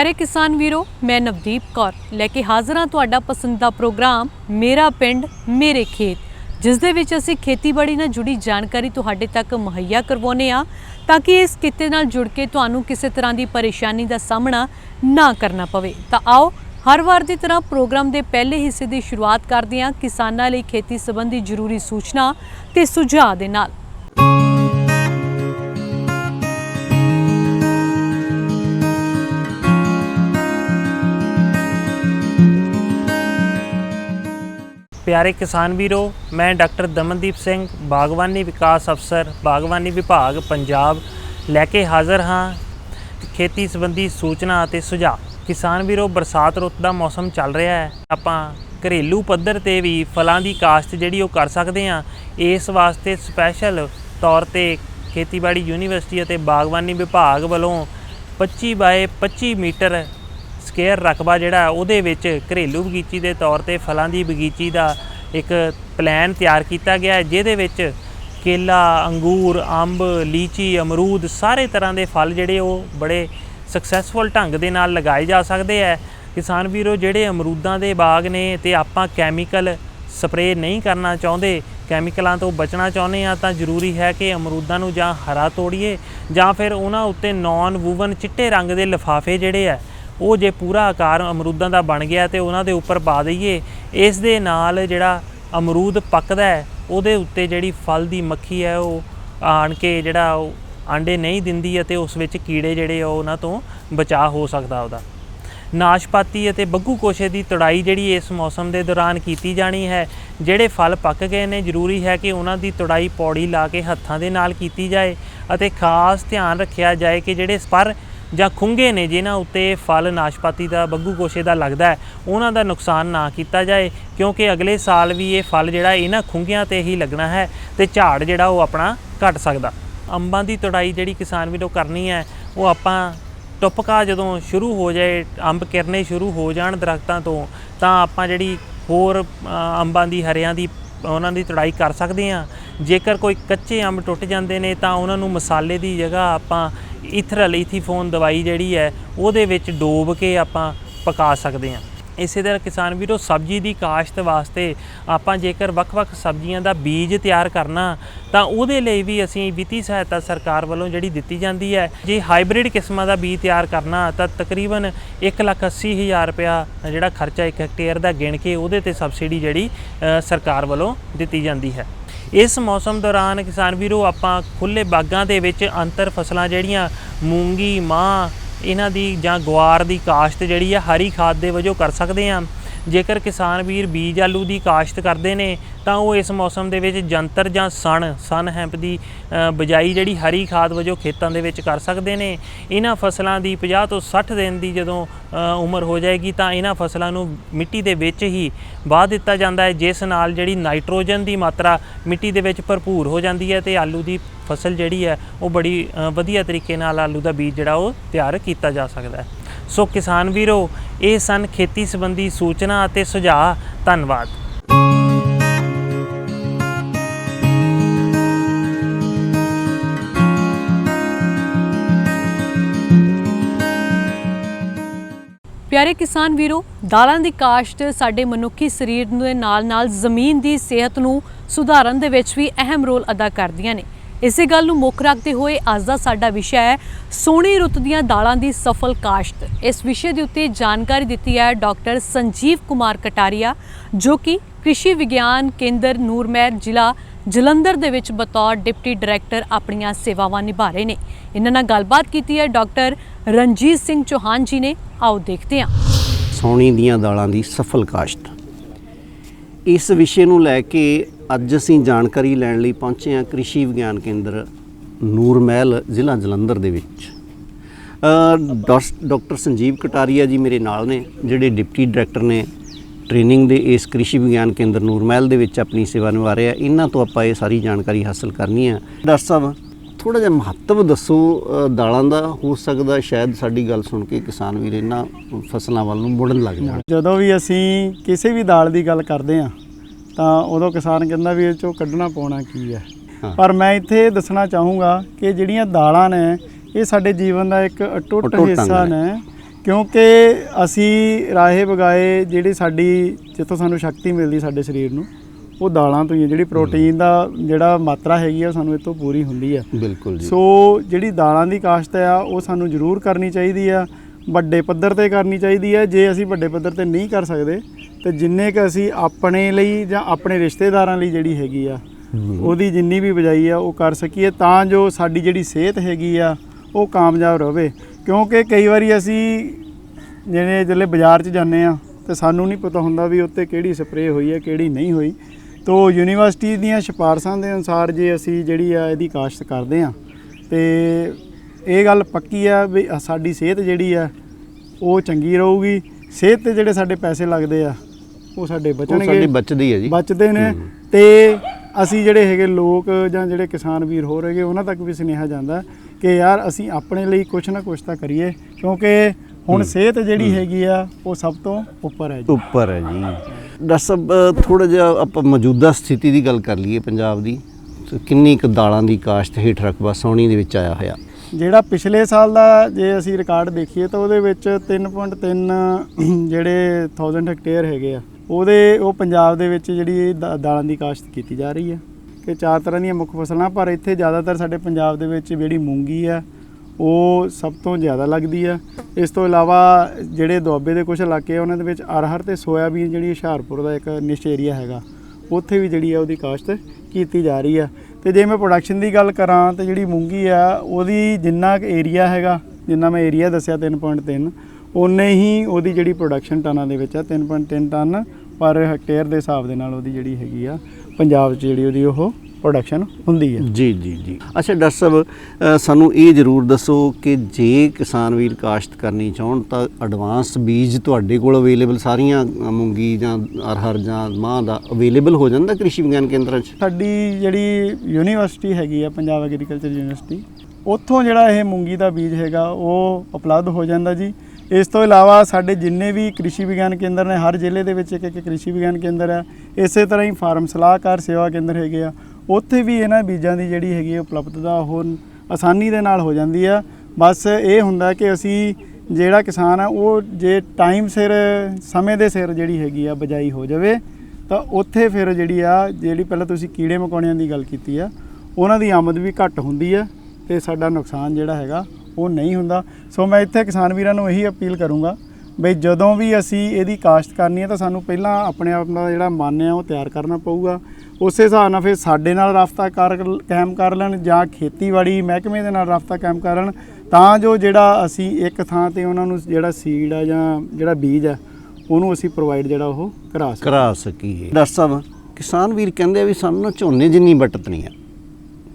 ਪਿਆਰੇ ਕਿਸਾਨ ਵੀਰੋ, ਮੈਂ ਨਵਦੀਪ ਕੌਰ। ਲੈ ਕੇ ਹਾਜ਼ਰ ਹਾਂ ਤੁਹਾਡਾ ਪਸੰਦੀਦਾ ਪ੍ਰੋਗਰਾਮ, ਮੇਰਾ ਪਿੰਡ, ਮੇਰੇ ਖੇਤ। ਜਿਸ ਦੇ ਵਿੱਚ ਅਸੀਂ ਖੇਤੀਬਾੜੀ ਨਾਲ ਜੁੜੀ ਜਾਣਕਾਰੀ ਤੁਹਾਡੇ ਤੱਕ ਮੁਹੱਈਆ ਕਰਵਾਉਂਦੇ ਹਾਂ, ਤਾਂ ਕਿ ਇਸ ਕਿੱਤੇ ਨਾਲ ਜੁੜ ਕੇ ਤੁਹਾਨੂੰ ਕਿਸੇ ਤਰ੍ਹਾਂ ਦੀ ਪਰੇਸ਼ਾਨੀ ਦਾ ਸਾਹਮਣਾ ਨਾ ਕਰਨਾ ਪਵੇ। ਤਾਂ ਆਓ, ਹਰ ਵਾਰ ਦੀ ਤਰ੍ਹਾਂ ਪ੍ਰੋਗਰਾਮ ਦੇ ਪਹਿਲੇ ਹਿੱਸੇ ਦੀ ਸ਼ੁਰੂਆਤ ਕਰਦੇ ਹਾਂ ਕਿਸਾਨਾਂ ਲਈ ਖੇਤੀ ਸੰਬੰਧੀ ਜ਼ਰੂਰੀ ਸੂਚਨਾ ਤੇ ਸੁਝਾਅ ਦੇ ਨਾਲ। ਪਿਆਰੇ ਕਿਸਾਨ ਵੀਰੋ, ਮੈਂ ਡਾਕਟਰ ਦਮਨਦੀਪ ਸਿੰਘ, ਬਾਗਵਾਨੀ ਵਿਕਾਸ ਅਫਸਰ, ਬਾਗਵਾਨੀ ਵਿਭਾਗ, ਪੰਜਾਬ, ਲੈ ਕੇ ਹਾਜ਼ਰ ਹਾਂ ਖੇਤੀ ਸੰਬੰਧੀ ਸੂਚਨਾ ਅਤੇ ਸੁਝਾਅ। ਕਿਸਾਨ ਵੀਰੋ, ਬਰਸਾਤ ਰੁੱਤ ਦਾ ਮੌਸਮ ਚੱਲ ਰਿਹਾ ਹੈ। ਆਪਾਂ ਘਰੇਲੂ ਪੱਧਰ ਤੇ ਵੀ ਫਲਾਂ ਦੀ ਕਾਸ਼ਤ ਜਿਹੜੀ ਉਹ ਕਰ ਸਕਦੇ ਹਾਂ। ਇਸ ਵਾਸਤੇ ਸਪੈਸ਼ਲ ਤੌਰ ਤੇ ਖੇਤੀਬਾੜੀ ਯੂਨੀਵਰਸਿਟੀ ਅਤੇ ਬਾਗਵਾਨੀ ਵਿਭਾਗ ਵੱਲੋਂ 25 ਬਾਏ 25 ਮੀਟਰ ਸਕੇਅਰ ਰਕਬਾ ਜਿਹੜਾ ਉਹਦੇ ਵਿੱਚ ਘਰੇਲੂ ਬਗੀਚੀ ਦੇ ਤੌਰ ਤੇ ਫਲਾਂ ਦੀ ਬਗੀਚੀ ਦਾ ਇੱਕ ਪਲਾਨ ਤਿਆਰ ਕੀਤਾ ਗਿਆ ਹੈ, ਜਿਹਦੇ ਵਿੱਚ ਕੇਲਾ, ਅੰਗੂਰ, ਅੰਬ, ਲੀਚੀ, ਅਮਰੂਦ ਸਾਰੇ ਤਰ੍ਹਾਂ ਦੇ ਫਲ ਜਿਹੜੇ ਉਹ ਬੜੇ ਸਕਸੈਸਫੁਲ ਢੰਗ ਦੇ ਨਾਲ ਲਗਾਏ ਜਾ ਸਕਦੇ ਹੈ। ਕਿਸਾਨ ਵੀਰੋ, ਜਿਹੜੇ ਅਮਰੂਦਾਂ ਦੇ ਬਾਗ ਨੇ ਤੇ ਆਪਾਂ ਕੈਮੀਕਲ ਸਪਰੇਅ ਨਹੀਂ ਕਰਨਾ ਚਾਹੁੰਦੇ ਕੈਮੀਕਲਾਂ ਤੋਂ ਬਚਣਾ ਚਾਹੁੰਦੇ ਆ ਤਾਂ ਜ਼ਰੂਰੀ ਹੈ ਕਿ ਅਮਰੂਦਾਂ ਨੂੰ ਜਾਂ ਹਰਾ ਤੋੜੀਏ ਜਾਂ ਫਿਰ ਉਹਨਾਂ ਉੱਤੇ ਨਾਨ ਵੂਵਨ ਚਿੱਟੇ ਰੰਗ ਦੇ ਲਿਫਾਫੇ ਜਿਹੜੇ ਆ ਉਹ ਜੇ ਪੂਰਾ ਆਕਾਰ ਅਮਰੂਦਾਂ ਦਾ ਬਣ ਗਿਆ ਤੇ ਉਹਨਾਂ ਦੇ ਉੱਪਰ ਪਾ ਦਈਏ, ਇਸ ਦੇ ਨਾਲ ਜਿਹੜਾ ਅਮਰੂਦ ਪੱਕਦਾ ਹੈ, ਉਹਦੇ ਉੱਤੇ ਜਿਹੜੀ ਫਲ ਦੀ ਮੱਖੀ ਹੈ, ਉਹ ਆਣ ਕੇ ਜਿਹੜਾ ਉਹ ਆਂਡੇ ਨਹੀਂ ਦਿੰਦੀ ਅਤੇ ਉਸ ਵਿੱਚ ਕੀੜੇ ਜਿਹੜੇ ਆ ਉਹਨਾਂ ਤੋਂ ਬਚਾਅ ਹੋ ਸਕਦਾ ਉਹਦਾ। ਨਾਸ਼ਪਾਤੀ ਅਤੇ ਬੱਗੂ ਕੋਸ਼ੇ ਦੀ ਤੜਾਈ ਜਿਹੜੀ ਇਸ ਮੌਸਮ ਦੇ ਦੌਰਾਨ ਕੀਤੀ ਜਾਣੀ ਹੈ, ਜਿਹੜੇ ਫਲ ਪੱਕ ਗਏ ਨੇ, ਜ਼ਰੂਰੀ ਹੈ ਕਿ ਉਹਨਾਂ ਦੀ ਤੜਾਈ ਪੌੜੀ ਲਾ ਕੇ ਹੱਥਾਂ ਦੇ ਨਾਲ ਕੀਤੀ ਜਾਏ ਅਤੇ ਖਾਸ ਧਿਆਨ ਰੱਖਿਆ ਜਾਏ ਕਿ ਜਿਹੜੇ ਸਪਰ ਜਾਂ ਖੁੰਗੇ ਨੇ ਜਿਨ੍ਹਾਂ ਉੱਤੇ ਫਲ ਨਾਸ਼ਪਾਤੀ ਦਾ ਬੱਗੂ ਕੋਸ਼ੇ ਦਾ ਲੱਗਦਾ ਹੈ, ਉਹਨਾਂ ਦਾ ਨੁਕਸਾਨ ਨਾ ਕੀਤਾ ਜਾਏ, ਕਿਉਂਕਿ ਅਗਲੇ ਸਾਲ ਵੀ ਇਹ ਫਲ ਜਿਹੜਾ ਇਹਨਾਂ ਖੁੰਗਿਆਂ ਤੇ ਹੀ ਲੱਗਣਾ ਹੈ ਤੇ ਝਾੜ ਜਿਹੜਾ ਉਹ ਆਪਣਾ ਘਟ ਸਕਦਾ। ਅੰਬਾਂ ਦੀ ਤੜਾਈ ਜਿਹੜੀ ਕਿਸਾਨ ਵੀਰੋ ਕਰਨੀ ਹੈ, ਉਹ ਆਪਾਂ ਟੁਪਕਾ ਜਦੋਂ ਸ਼ੁਰੂ ਹੋ ਜਾਏ, ਅੰਬ ਕਿਰਨੇ ਸ਼ੁਰੂ ਹੋ ਜਾਣ ਦਰਖਤਾਂ ਤੋਂ, ਤਾਂ ਆਪਾਂ ਜਿਹੜੀ ਹੋਰ ਅੰਬਾਂ ਦੀ, ਹਰਿਆਂ ਦੀ, ਉਹਨਾਂ ਦੀ ਤੜਾਈ ਕਰ ਸਕਦੇ ਹਾਂ। ਜੇਕਰ ਕੋਈ ਕੱਚੇ ਅੰਬ ਟੁੱਟ ਜਾਂਦੇ ਨੇ, ਤਾਂ ਉਹਨਾਂ ਨੂੰ ਮਸਾਲੇ ਦੀ ਜਗ੍ਹਾ ਆਪਾਂ ਇਥਰਲੀਥੀਫੋਨ ਦਵਾਈ ਜਿਹੜੀ ਹੈ, ਉਹਦੇ ਵਿੱਚ ਡੋਬ ਕੇ ਆਪਾਂ ਪਕਾ ਸਕਦੇ ਹਾਂ। ਇਸੇ ਤਰ੍ਹਾਂ ਕਿਸਾਨ ਵੀਰੋ, ਸਬਜ਼ੀ ਦੀ ਕਾਸ਼ਤ ਵਾਸਤੇ ਆਪਾਂ ਜੇਕਰ ਵੱਖ-ਵੱਖ ਸਬਜ਼ੀਆਂ ਦਾ ਬੀਜ ਤਿਆਰ ਕਰਨਾ, ਤਾਂ ਉਹਦੇ ਲਈ ਵੀ ਅਸੀਂ ਵਿੱਤੀ ਸਹਾਇਤਾ ਸਰਕਾਰ ਵੱਲੋਂ ਜਿਹੜੀ ਦਿੱਤੀ ਜਾਂਦੀ ਹੈ, ਜੇ ਹਾਈਬ੍ਰਿਡ ਕਿਸਮਾਂ ਦਾ ਬੀਜ ਤਿਆਰ ਕਰਨਾ, ਤਾਂ ਤਕਰੀਬਨ 180000 ਰੁਪਇਆ ਜਿਹੜਾ ਖਰਚਾ ਇੱਕ ਹੈਕਟੇਅਰ ਦਾ ਗਿਣ ਕੇ ਉਹਦੇ ਤੇ ਸਬਸਿਡੀ ਜਿਹੜੀ ਸਰਕਾਰ ਵੱਲੋਂ ਦਿੱਤੀ ਜਾਂਦੀ ਹੈ। ਇਸ ਮੌਸਮ ਦੌਰਾਨ ਕਿਸਾਨ ਵੀਰੋ, ਆਪਾਂ ਖੁੱਲੇ ਬਾਗਾਂ ਦੇ ਵਿੱਚ ਅੰਤਰ ਫਸਲਾਂ ਜਿਹੜੀਆਂ, ਮੂੰਗੀ ਮਾਂ ਇਹਨਾਂ ਦੀ ਜਾਂ ਗੁਆਰ ਦੀ ਕਾਸ਼ਤ ਜਿਹੜੀ ਹੈ ਹਰੀ ਖਾਦ ਦੇ ਵਜੋਂ ਕਰ ਸਕਦੇ ਹਾਂ ਜੇਕਰ ਕਿਸਾਨ ਵੀਰ ਬੀਜ ਆਲੂ ਦੀ ਕਾਸ਼ਤ ਕਰਦੇ ਨੇ ਤਾਂ ਉਹ ਇਸ ਮੌਸਮ ਦੇ ਵਿੱਚ ਜੰਤਰ ਜਾਂ ਸਣ ਸਨ ਹੈਂਪ ਦੀ ਅ, ਬਜਾਈ ਜਿਹੜੀ ਹਰੀ ਖਾਦ ਵਜੋਂ ਖੇਤਾਂ ਦੇ ਵਿੱਚ ਕਰ ਸਕਦੇ ਨੇ। ਇਹਨਾਂ ਫਸਲਾਂ ਦੀ 50 ਤੋਂ 60 ਦਿਨ ਦੀ ਜਦੋਂ ਉਮਰ ਹੋ ਜਾਏਗੀ ਤਾਂ ਇਹਨਾਂ ਫਸਲਾਂ ਨੂੰ ਮਿੱਟੀ ਦੇ ਵਿੱਚ ਹੀ ਵਾਹ ਦਿੱਤਾ ਜਾਂਦਾ ਹੈ ਜਿਸ ਨਾਲ ਜਿਹੜੀ ਨਾਈਟ੍ਰੋਜਨ ਦੀ ਮਾਤਰਾ ਮਿੱਟੀ ਦੇ ਵਿੱਚ ਭਰਪੂਰ ਹੋ ਜਾਂਦੀ ਹੈ ਤੇ ਆਲੂ ਦੀ ਫਸਲ ਜਿਹੜੀ ਹੈ ਉਹ ਬੜੀ ਵਧੀਆ ਤਰੀਕੇ ਨਾਲ ਆਲੂ ਦਾ ਬੀਜ ਜਿਹੜਾ ਉਹ ਤਿਆਰ ਕੀਤਾ ਜਾ ਸਕਦਾ ਹੈ। ਸੋ ਕਿਸਾਨ ਵੀਰੋ, ਇਹ ਸਨ ਖੇਤੀ ਸੰਬੰਧੀ ਸੂਚਨਾ ਅਤੇ ਸੁਝਾਅ। ਧੰਨਵਾਦ। ਪਿਆਰੇ ਕਿਸਾਨ ਵੀਰੋ, ਦਾਲਾਂ ਦੀ ਕਾਸ਼ਤ ਸਾਡੇ ਮਨੁੱਖੀ ਸਰੀਰ ਦੇ ਨਾਲ-ਨਾਲ ਜ਼ਮੀਨ ਦੀ ਸਿਹਤ ਨੂੰ ਸੁਧਾਰਨ ਦੇ ਵਿੱਚ ਵੀ ਅਹਿਮ ਰੋਲ ਅਦਾ ਕਰਦੀਆਂ ਨੇ। ਇਸੇ ਗੱਲ ਨੂੰ ਮੁੱਖ ਰੱਖਦੇ ਹੋਏ ਅੱਜ ਦਾ ਸਾਡਾ ਵਿਸ਼ਾ ਹੈ ਸੋਹਣੀ ਰੁੱਤ ਦੀਆਂ ਦਾਲਾਂ ਦੀ ਸਫਲ ਕਾਸ਼ਤ। ਇਸ ਵਿਸ਼ੇ ਦੇ ਉੱਤੇ ਜਾਣਕਾਰੀ ਦਿੱਤੀ ਹੈ ਡਾਕਟਰ ਸੰਜੀਵ ਕੁਮਾਰ ਕਟਾਰੀਆ, ਜੋ ਕਿ ਕ੍ਰਿਸ਼ੀ ਵਿਗਿਆਨ ਕੇਂਦਰ ਨੂਰਮਹਿਰ ਜ਼ਿਲ੍ਹਾ ਜਲੰਧਰ ਦੇ ਵਿੱਚ ਬਤੌਰ ਡਿਪਟੀ ਡਾਇਰੈਕਟਰ ਆਪਣੀਆਂ ਸੇਵਾਵਾਂ ਨਿਭਾ ਰਹੇ ਨੇ। ਇਹਨਾਂ ਨਾਲ ਗੱਲਬਾਤ ਕੀਤੀ ਹੈ ਡਾਕਟਰ ਰਣਜੀਤ ਸਿੰਘ ਚੌਹਾਨ ਜੀ ਨੇ। ਆਓ ਦੇਖਦੇ ਹਾਂ। ਸੋਹਣੀ ਦੀਆਂ ਦਾਲਾਂ ਦੀ ਸਫਲ ਕਾਸ਼ਤ। ਇਸ ਵਿਸ਼ੇ ਨੂੰ ਲੈ ਕੇ ਅੱਜ ਅਸੀਂ ਜਾਣਕਾਰੀ ਲੈਣ ਲਈ ਪਹੁੰਚੇ ਹਾਂ ਕ੍ਰਿਸ਼ੀ ਵਿਗਿਆਨ ਕੇਂਦਰ ਨੂਰਮਹਿਲ ਜ਼ਿਲ੍ਹਾ ਜਲੰਧਰ ਦੇ ਵਿੱਚ। ਅ, ਡਾਸ- ਡਾਕਟਰ ਸੰਜੀਵ ਕਟਾਰੀਆ ਜੀ ਮੇਰੇ ਨਾਲ ਨੇ ਜਿਹੜੇ ਡਿਪਟੀ ਡਾਇਰੈਕਟਰ ਨੇ ਟ੍ਰੇਨਿੰਗ ਦੇ ਇਸ ਕ੍ਰਿਸ਼ੀ ਵਿਗਿਆਨ ਕੇਂਦਰ ਨੂਰਮਹਿਲ ਦੇ ਵਿੱਚ ਆਪਣੀ ਸੇਵਾ ਨਿਭਾ ਰਹੇ ਆ। ਇਹਨਾਂ ਤੋਂ ਆਪਾਂ ਇਹ ਸਾਰੀ ਜਾਣਕਾਰੀ ਹਾਸਲ ਕਰਨੀ ਆ। ਡਾਕਟਰ ਸਾਹਿਬ ਥੋੜਾ ਜਿਹਾ ਮਹੱਤਵ ਦੱਸੋ ਦਾਲਾਂ ਦਾ ਹੋ ਸਕਦਾ ਸ਼ਾਇਦ ਸਾਡੀ ਗੱਲ ਸੁਣ ਕੇ ਕਿਸਾਨ ਵੀਰ ਇਹਨਾਂ ਫਸਲਾਂ ਵੱਲ ਨੂੰ ਮੁੜਨ ਲੱਗ ਜਾਣ। ਜਦੋਂ ਵੀ ਅਸੀਂ ਕਿਸੇ ਵੀ ਦਾਲ ਦੀ ਗੱਲ ਕਰਦੇ ਆ ਤਾਂ ਉਦੋਂ ਕਿਸਾਨ ਕਹਿੰਦਾ ਵੀ ਇਹ ਚੋਂ ਕੱਢਣਾ ਪਾਉਣਾ ਕੀ ਹੈ। ਪਰ ਮੈਂ ਇੱਥੇ ਇਹ ਦੱਸਣਾ ਚਾਹੂੰਗਾ ਕਿ ਜਿਹੜੀਆਂ ਦਾਲਾਂ ਨੇ ਇਹ ਸਾਡੇ ਜੀਵਨ ਦਾ ਇੱਕ ਅਟੁੱਟ ਹਿੱਸਾ ਨੇ। ਕਿਉਂਕਿ ਅਸੀਂ ਰਾਹੇ ਬਗਾਏ ਜਿਹੜੀ ਸਾਡੀ ਜਿੱਥੋਂ ਸਾਨੂੰ ਸ਼ਕਤੀ ਮਿਲਦੀ ਸਾਡੇ ਸਰੀਰ ਨੂੰ ਉਹ ਦਾਲਾਂ ਤੋਂ ਹੀ ਜਿਹੜੀ ਪ੍ਰੋਟੀਨ ਦਾ ਜਿਹੜਾ ਮਾਤਰਾ ਹੈਗੀ ਆ ਸਾਨੂੰ ਇਹ ਤੋਂ ਪੂਰੀ ਹੁੰਦੀ ਆ ਬਿਲਕੁਲ ਜੀ। ਸੋ ਜਿਹੜੀ ਦਾਲਾਂ ਦੀ ਕਾਸ਼ਤ ਆ ਉਹ ਸਾਨੂੰ ਜ਼ਰੂਰ ਕਰਨੀ ਚਾਹੀਦੀ ਆ ਵੱਡੇ ਪੱਧਰ ਤੇ ਕਰਨੀ ਚਾਹੀਦੀ ਆ ਜੇ ਅਸੀਂ ਵੱਡੇ ਪੱਧਰ ਤੇ ਨਹੀਂ ਕਰ ਸਕਦੇ ਤੇ ਜਿੰਨੇ ਕ ਅਸੀਂ ਆਪਣੇ ਲਈ ਜਾਂ ਆਪਣੇ ਰਿਸ਼ਤੇਦਾਰਾਂ ਲਈ ਜਿਹੜੀ ਹੈਗੀ ਆ ਉਹਦੀ ਜਿੰਨੀ ਵੀ ਬਜਾਈ ਆ ਉਹ ਕਰ ਸਕੀਏ ਤਾਂ ਜੋ ਸਾਡੀ ਜਿਹੜੀ ਸਿਹਤ ਹੈਗੀ ਆ ਉਹ ਕਾਮਯਾਬ ਰਵੇ। ਕਿਉਂਕਿ ਕਈ ਵਾਰੀ ਅਸੀਂ ਜਿਹੜੇ ਜਿਹੜੇ ਬਾਜ਼ਾਰ 'ਚ ਜਾਂਦੇ ਆ ਤੇ ਸਾਨੂੰ ਨਹੀਂ ਪਤਾ ਹੁੰਦਾ ਵੀ ਉੱਤੇ ਕਿਹੜੀ ਸਪਰੇਅ ਹੋਈ ਹੈ ਕਿਹੜੀ ਨਹੀਂ ਹੋਈ। ਤੋ ਯੂਨੀਵਰਸਿਟੀ ਦੀਆਂ ਸਿਫਾਰਸ਼ਾਂ ਦੇ ਅਨੁਸਾਰ ਜੇ ਅਸੀਂ ਜਿਹੜੀ ਆ ਇਹਦੀ ਕਾਸ਼ਤ ਕਰਦੇ ਆ ਤੇ ਇਹ ਗੱਲ ਪੱਕੀ ਆ ਵੀ ਸਾਡੀ ਸਿਹਤ ਜਿਹੜੀ ਆ ਉਹ ਚੰਗੀ ਰਹੂਗੀ। ਸਿਹਤ ਤੇ ਜਿਹੜੇ ਸਾਡੇ ਪੈਸੇ ਲੱਗਦੇ ਆ ਉਹ ਸਾਡੇ ਉਹ ਬਚਣਗੇ। ਸਾਡੀ ਬਚਦੀ ਹੈ ਜੀ। ਬਚਦੇ ਨੇ। ਤੇ ਅਸੀਂ ਜਿਹੜੇ ਹੈਗੇ ਲੋਕ ਜਾਂ ਜਿਹੜੇ ਕਿਸਾਨ ਵੀਰ ਹੋ ਰਹੇਗੇ ਉਹਨਾਂ ਤੱਕ ਵੀ ਸੁਨੇਹਾ ਜਾਂਦਾ ਕਿ ਯਾਰ ਅਸੀਂ ਆਪਣੇ ਲਈ ਕੁਝ ਨਾ ਕੁਝ ਤਾਂ ਕਰੀਏ ਕਿਉਂਕਿ ਹੁਣ ਸਿਹਤ ਜਿਹੜੀ ਹੈਗੀ ਆ ਉਹ ਸਭ ਤੋਂ ਉੱਪਰ ਹੈ ਜੀ। ਉੱਪਰ ਹੈ ਜੀ। ਡਾਕਟਰ ਸਾਹਿਬ ਥੋੜਾ ਜਿਹਾ ਆਪਾਂ ਮੌਜੂਦਾ ਸਥਿਤੀ ਦੀ ਗੱਲ ਕਰ ਲਈਏ ਪੰਜਾਬ ਦੀ। ਤੇ ਕਿੰਨੀ ਕੁ ਦਾਲਾਂ ਦੀ ਕਾਸ਼ਤ ਹੇਠ ਰਕਬਾ ਸੋਣੀ ਦੇ ਵਿੱਚ ਆਇਆ ਹੋਇਆ। ਜਿਹੜਾ ਪਿਛਲੇ ਸਾਲ ਦਾ ਜੇ ਅਸੀਂ ਰਿਕਾਰਡ ਦੇਖੀਏ ਤਾਂ ਉਹਦੇ ਵਿੱਚ 3.3 ਜਿਹੜੇ 1000 ਹੈਕਟੇਅਰ ਹੈਗੇ ਆ। ਉਹਦੇ, ਉਹ ਪੰਜਾਬ ਦੇ ਵਿੱਚ ਜਿਹੜੀ ਦਾ- ਦਾਲਾਂ ਦੀ ਕਾਸ਼ਤ ਕੀਤੀ ਜਾ ਰਹੀ ਹੈ ਕਿ ਚਾਰ ਤਰ੍ਹਾਂ ਦੀਆਂ ਮੁੱਖ ਫਸਲਾਂ, ਪਰ ਇੱਥੇ ਜ਼ਿਆਦਾਤਰ ਸਾਡੇ ਪੰਜਾਬ ਦੇ ਵਿੱਚ ਜਿਹੜੀ ਮੂੰਗੀ ਆ ਉਹ ਸਭ ਤੋਂ ਜ਼ਿਆਦਾ ਲੱਗਦੀ ਆ ਇਸ ਤੋਂ ਇਲਾਵਾ ਜਿਹੜੇ ਦੁਆਬੇ ਦੇ ਕੁਝ ਇਲਾਕੇ ਆ, ਉਹਨਾਂ ਦੇ ਵਿੱਚ ਅਰਹਰ ਤੇ ਸੋਇਆਬੀਨ ਜਿਹੜੀ ਹੁਸ਼ਿਆਰਪੁਰ ਦਾ ਇੱਕ ਨਿਸ਼ ਏਰੀਆ ਹੈਗਾ, ਉੱਥੇ ਵੀ ਜਿਹੜੀ ਆ ਉਹਦੀ ਕਾਸ਼ਤ ਕੀਤੀ ਜਾ ਰਹੀ ਆ ਤੇ ਜੇ ਮੈਂ ਪ੍ਰੋਡਕਸ਼ਨ ਦੀ ਗੱਲ ਕਰਾਂ, ਤੇ ਜਿਹੜੀ ਮੂੰਗੀ ਆ ਉਹਦੀ ਜਿੰਨਾ ਕੁ ਏਰੀਆ ਹੈਗਾ, ਜਿੰਨਾ ਮੈਂ ਏਰੀਆ ਦੱਸਿਆ 3.3 ਉਨੇ ਹੀ ਉਹਦੀ ਜਿਹੜੀ ਪ੍ਰੋਡਕਸ਼ਨ ਟਨਾਂ ਦੇ ਵਿੱਚ ਆ 3.3 ਟਨ। ਪਰ ਹੈਕਟੇਅਰ ਦੇ ਹਿਸਾਬ ਦੇ ਨਾਲ ਉਹਦੀ ਜਿਹੜੀ ਹੈਗੀ ਆ ਪੰਜਾਬ 'ਚ ਜਿਹੜੀ ਉਹਦੀ ਉਹ ਪ੍ਰੋਡਕਸ਼ਨ ਹੁੰਦੀ ਹੈ ਜੀ ਜੀ ਜੀ। ਅੱਛਾ ਡਾਕਟਰ ਸਾਹਿਬ ਸਾਨੂੰ ਇਹ ਜ਼ਰੂਰ ਦੱਸੋ ਕਿ ਜੇ ਕਿਸਾਨ ਵੀਰ ਕਾਸ਼ਤ ਕਰਨੀ ਚਾਹਣ ਤਾਂ ਐਡਵਾਂਸ ਬੀਜ ਤੁਹਾਡੇ ਕੋਲ ਅਵੇਲੇਬਲ ਸਾਰੀਆਂ ਮੂੰਗੀ ਜਾਂ ਅਰਹਰ ਜਾਂ ਮਾਂ ਦਾ ਅਵੇਲੇਬਲ ਹੋ ਜਾਂਦਾ ਕ੍ਰਿਸ਼ੀ ਵਿਗਿਆਨ ਕੇਂਦਰਾਂ 'ਚ? ਸਾਡੀ ਜਿਹੜੀ ਯੂਨੀਵਰਸਿਟੀ ਹੈਗੀ ਆ ਪੰਜਾਬ ਐਗਰੀਕਲਚਰ ਯੂਨੀਵਰਸਿਟੀ ਉੱਥੋਂ ਜਿਹੜਾ ਇਹ ਮੂੰਗੀ ਦਾ ਬੀਜ ਹੈਗਾ ਉਹ ਉਪਲਬਧ ਹੋ ਜਾਂਦਾ ਜੀ। ਇਸ ਤੋਂ ਇਲਾਵਾ ਸਾਡੇ ਜਿੰਨੇ ਵੀ ਕ੍ਰਿਸ਼ੀ ਵਿਗਿਆਨ ਕੇਂਦਰ ਨੇ, ਹਰ ਜ਼ਿਲ੍ਹੇ ਦੇ ਵਿੱਚ ਇੱਕ ਇੱਕ ਕ੍ਰਿਸ਼ੀ ਵਿਗਿਆਨ ਕੇਂਦਰ ਹੈ। ਇਸੇ ਤਰ੍ਹਾਂ ਹੀ ਫਾਰਮ ਸਲਾਹਕਾਰ ਸੇਵਾ ਕੇਂਦਰ ਹੈਗੇ ਆ। ਉੱਥੇ ਵੀ ਇਹਨਾਂ ਬੀਜਾਂ ਦੀ ਜਿਹੜੀ ਹੈਗੀ ਹੈ ਉਪਲਬਧਤਾ, ਉਹ ਆਸਾਨੀ ਦੇ ਨਾਲ ਹੋ ਜਾਂਦੀ ਆ। ਬਸ ਇਹ ਹੁੰਦਾ ਕਿ ਅਸੀਂ ਜਿਹੜਾ ਕਿਸਾਨ ਆ, ਉਹ ਜੇ ਟਾਈਮ ਸਿਰ, ਸਮੇਂ ਦੇ ਸਿਰ ਜਿਹੜੀ ਹੈਗੀ ਆ ਬਜਾਈ ਹੋ ਜਾਵੇ, ਤਾਂ ਉੱਥੇ ਫਿਰ ਜਿਹੜੀ ਆ, ਜਿਹੜੀ ਪਹਿਲਾਂ ਤੁਸੀਂ ਕੀੜੇ ਮਕੌੜਿਆਂ ਦੀ ਗੱਲ ਕੀਤੀ ਆ, ਉਹਨਾਂ ਦੀ ਆਮਦ ਵੀ ਘੱਟ ਹੁੰਦੀ ਆ ਤੇ ਸਾਡਾ ਨੁਕਸਾਨ ਜਿਹੜਾ ਹੈਗਾ ਉਹ ਨਹੀਂ ਹੁੰਦਾ। ਸੋ ਮੈਂ ਇੱਥੇ ਕਿਸਾਨ ਵੀਰਾਂ ਨੂੰ ਇਹੀ ਅਪੀਲ ਕਰੂੰਗਾ ਬਈ ਜਦੋਂ ਵੀ ਅਸੀਂ ਇਹਦੀ ਕਾਸ਼ਤ ਕਰਨੀ ਹੈ ਤਾਂ ਸਾਨੂੰ ਪਹਿਲਾਂ ਆਪਣੇ ਆਪ ਦਾ ਜਿਹੜਾ ਮਨ ਆ ਉਹ ਤਿਆਰ ਕਰਨਾ ਪਊਗਾ। ਉਸੇ ਹਿਸਾਬ ਨਾਲ ਫਿਰ ਸਾਡੇ ਨਾਲ ਰਫ਼ਤਾ ਕਰ ਕਾਇਮ ਕਰ ਲੈਣ ਜਾਂ ਖੇਤੀਬਾੜੀ ਮਹਿਕਮੇ ਦੇ ਨਾਲ ਰਫ਼ਤਾ ਕਾਇਮ ਕਰਨ ਤਾਂ ਜੋ ਜਿਹੜਾ ਅਸੀਂ ਇੱਕ ਥਾਂ ਤੇ ਉਹਨਾਂ ਨੂੰ ਜਿਹੜਾ ਸੀਡ ਆ ਜਾਂ ਜਿਹੜਾ ਬੀਜ ਆ ਉਹਨੂੰ ਅਸੀਂ ਪ੍ਰੋਵਾਈਡ ਜਿਹੜਾ ਉਹ ਕਰਾ ਸਕੀਏ। ਕਰਾ ਸਕੀਏ। ਡਾਕਟਰ ਸਾਹਿਬ ਕਿਸਾਨ ਵੀਰ ਕਹਿੰਦੇ ਆ ਵੀ ਸਾਨੂੰ ਨਾ ਝੋਨੇ ਜਿੰਨੀ ਬਟਤ ਨਹੀਂ ਆ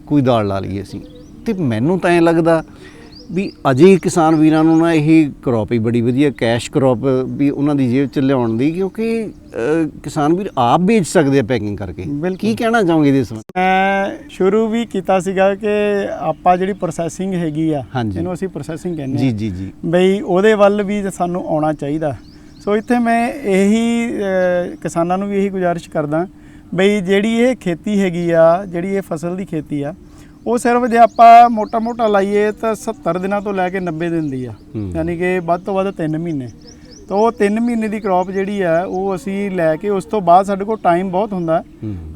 ਕੋਈ ਦਾਲ ਲਾ ਲਈਏ ਅਸੀਂ। ਤੇ ਮੈਨੂੰ ਤਾਂ ਐ ਲੱਗਦਾ ਵੀ ਅਜੇ ਕਿਸਾਨ ਵੀਰਾਂ ਨੂੰ ਨਾ ਇਹ ਕ੍ਰੌਪ ਹੀ ਬੜੀ ਵਧੀਆ ਕੈਸ਼ ਕ੍ਰੌਪ ਵੀ ਉਹਨਾਂ ਦੀ ਜੇਬ ਚ ਲਿਆਉਣ ਦੀ ਕਿਉਂਕਿ ਕਿਸਾਨ ਵੀਰ ਆਪ ਵੇਚ ਸਕਦੇ ਆ ਪੈਕਿੰਗ ਕਰਕੇ। ਬਿਲਕੁਲ। ਕੀ ਕਹਿਣਾ ਚਾਹੋਗੇ ਇਹਦੇ ਸੰਬੰਧ ਮੈਂ ਸ਼ੁਰੂ ਵੀ ਕੀਤਾ ਸੀਗਾ ਕਿ ਆਪਾਂ ਜਿਹੜੀ ਪ੍ਰੋਸੈਸਿੰਗ ਹੈਗੀ ਆ। ਇਹਨੂੰ ਅਸੀਂ ਪ੍ਰੋਸੈਸਿੰਗ ਕਹਿੰਦੇ ਜੀ ਜੀ ਜੀ। ਬਈ ਉਹਦੇ ਵੱਲ ਵੀ ਸਾਨੂੰ ਆਉਣਾ ਚਾਹੀਦਾ। ਸੋ ਇੱਥੇ ਮੈਂ ਇਹੀ ਕਿਸਾਨਾਂ ਨੂੰ ਵੀ ਇਹੀ ਗੁਜ਼ਾਰਿਸ਼ ਕਰਦਾ ਬਈ ਜਿਹੜੀ ਇਹ ਖੇਤੀ ਹੈਗੀ ਆ ਜਿਹੜੀ ਇਹ ਫਸਲ ਦੀ ਖੇਤੀ ਆ ਉਹ ਸਿਰਫ ਜੇ ਆਪਾਂ ਮੋਟਾ-ਮੋਟਾ ਲਾਈਏ ਤਾਂ 70 ਦਿਨਾਂ ਤੋਂ ਲੈ ਕੇ 90 ਦਿਨ ਦੀ ਆ। ਯਾਨੀ ਕਿ ਵੱਧ ਤੋਂ ਵੱਧ 3 ਮਹੀਨੇ। ਤਾਂ ਉਹ 3 ਮਹੀਨੇ ਦੀ ਕ੍ਰੌਪ ਜਿਹੜੀ ਆ ਉਹ ਅਸੀਂ ਲੈ ਕੇ ਉਸ ਤੋਂ ਬਾਅਦ ਸਾਡੇ ਕੋਲ ਟਾਈਮ ਬਹੁਤ ਹੁੰਦਾ।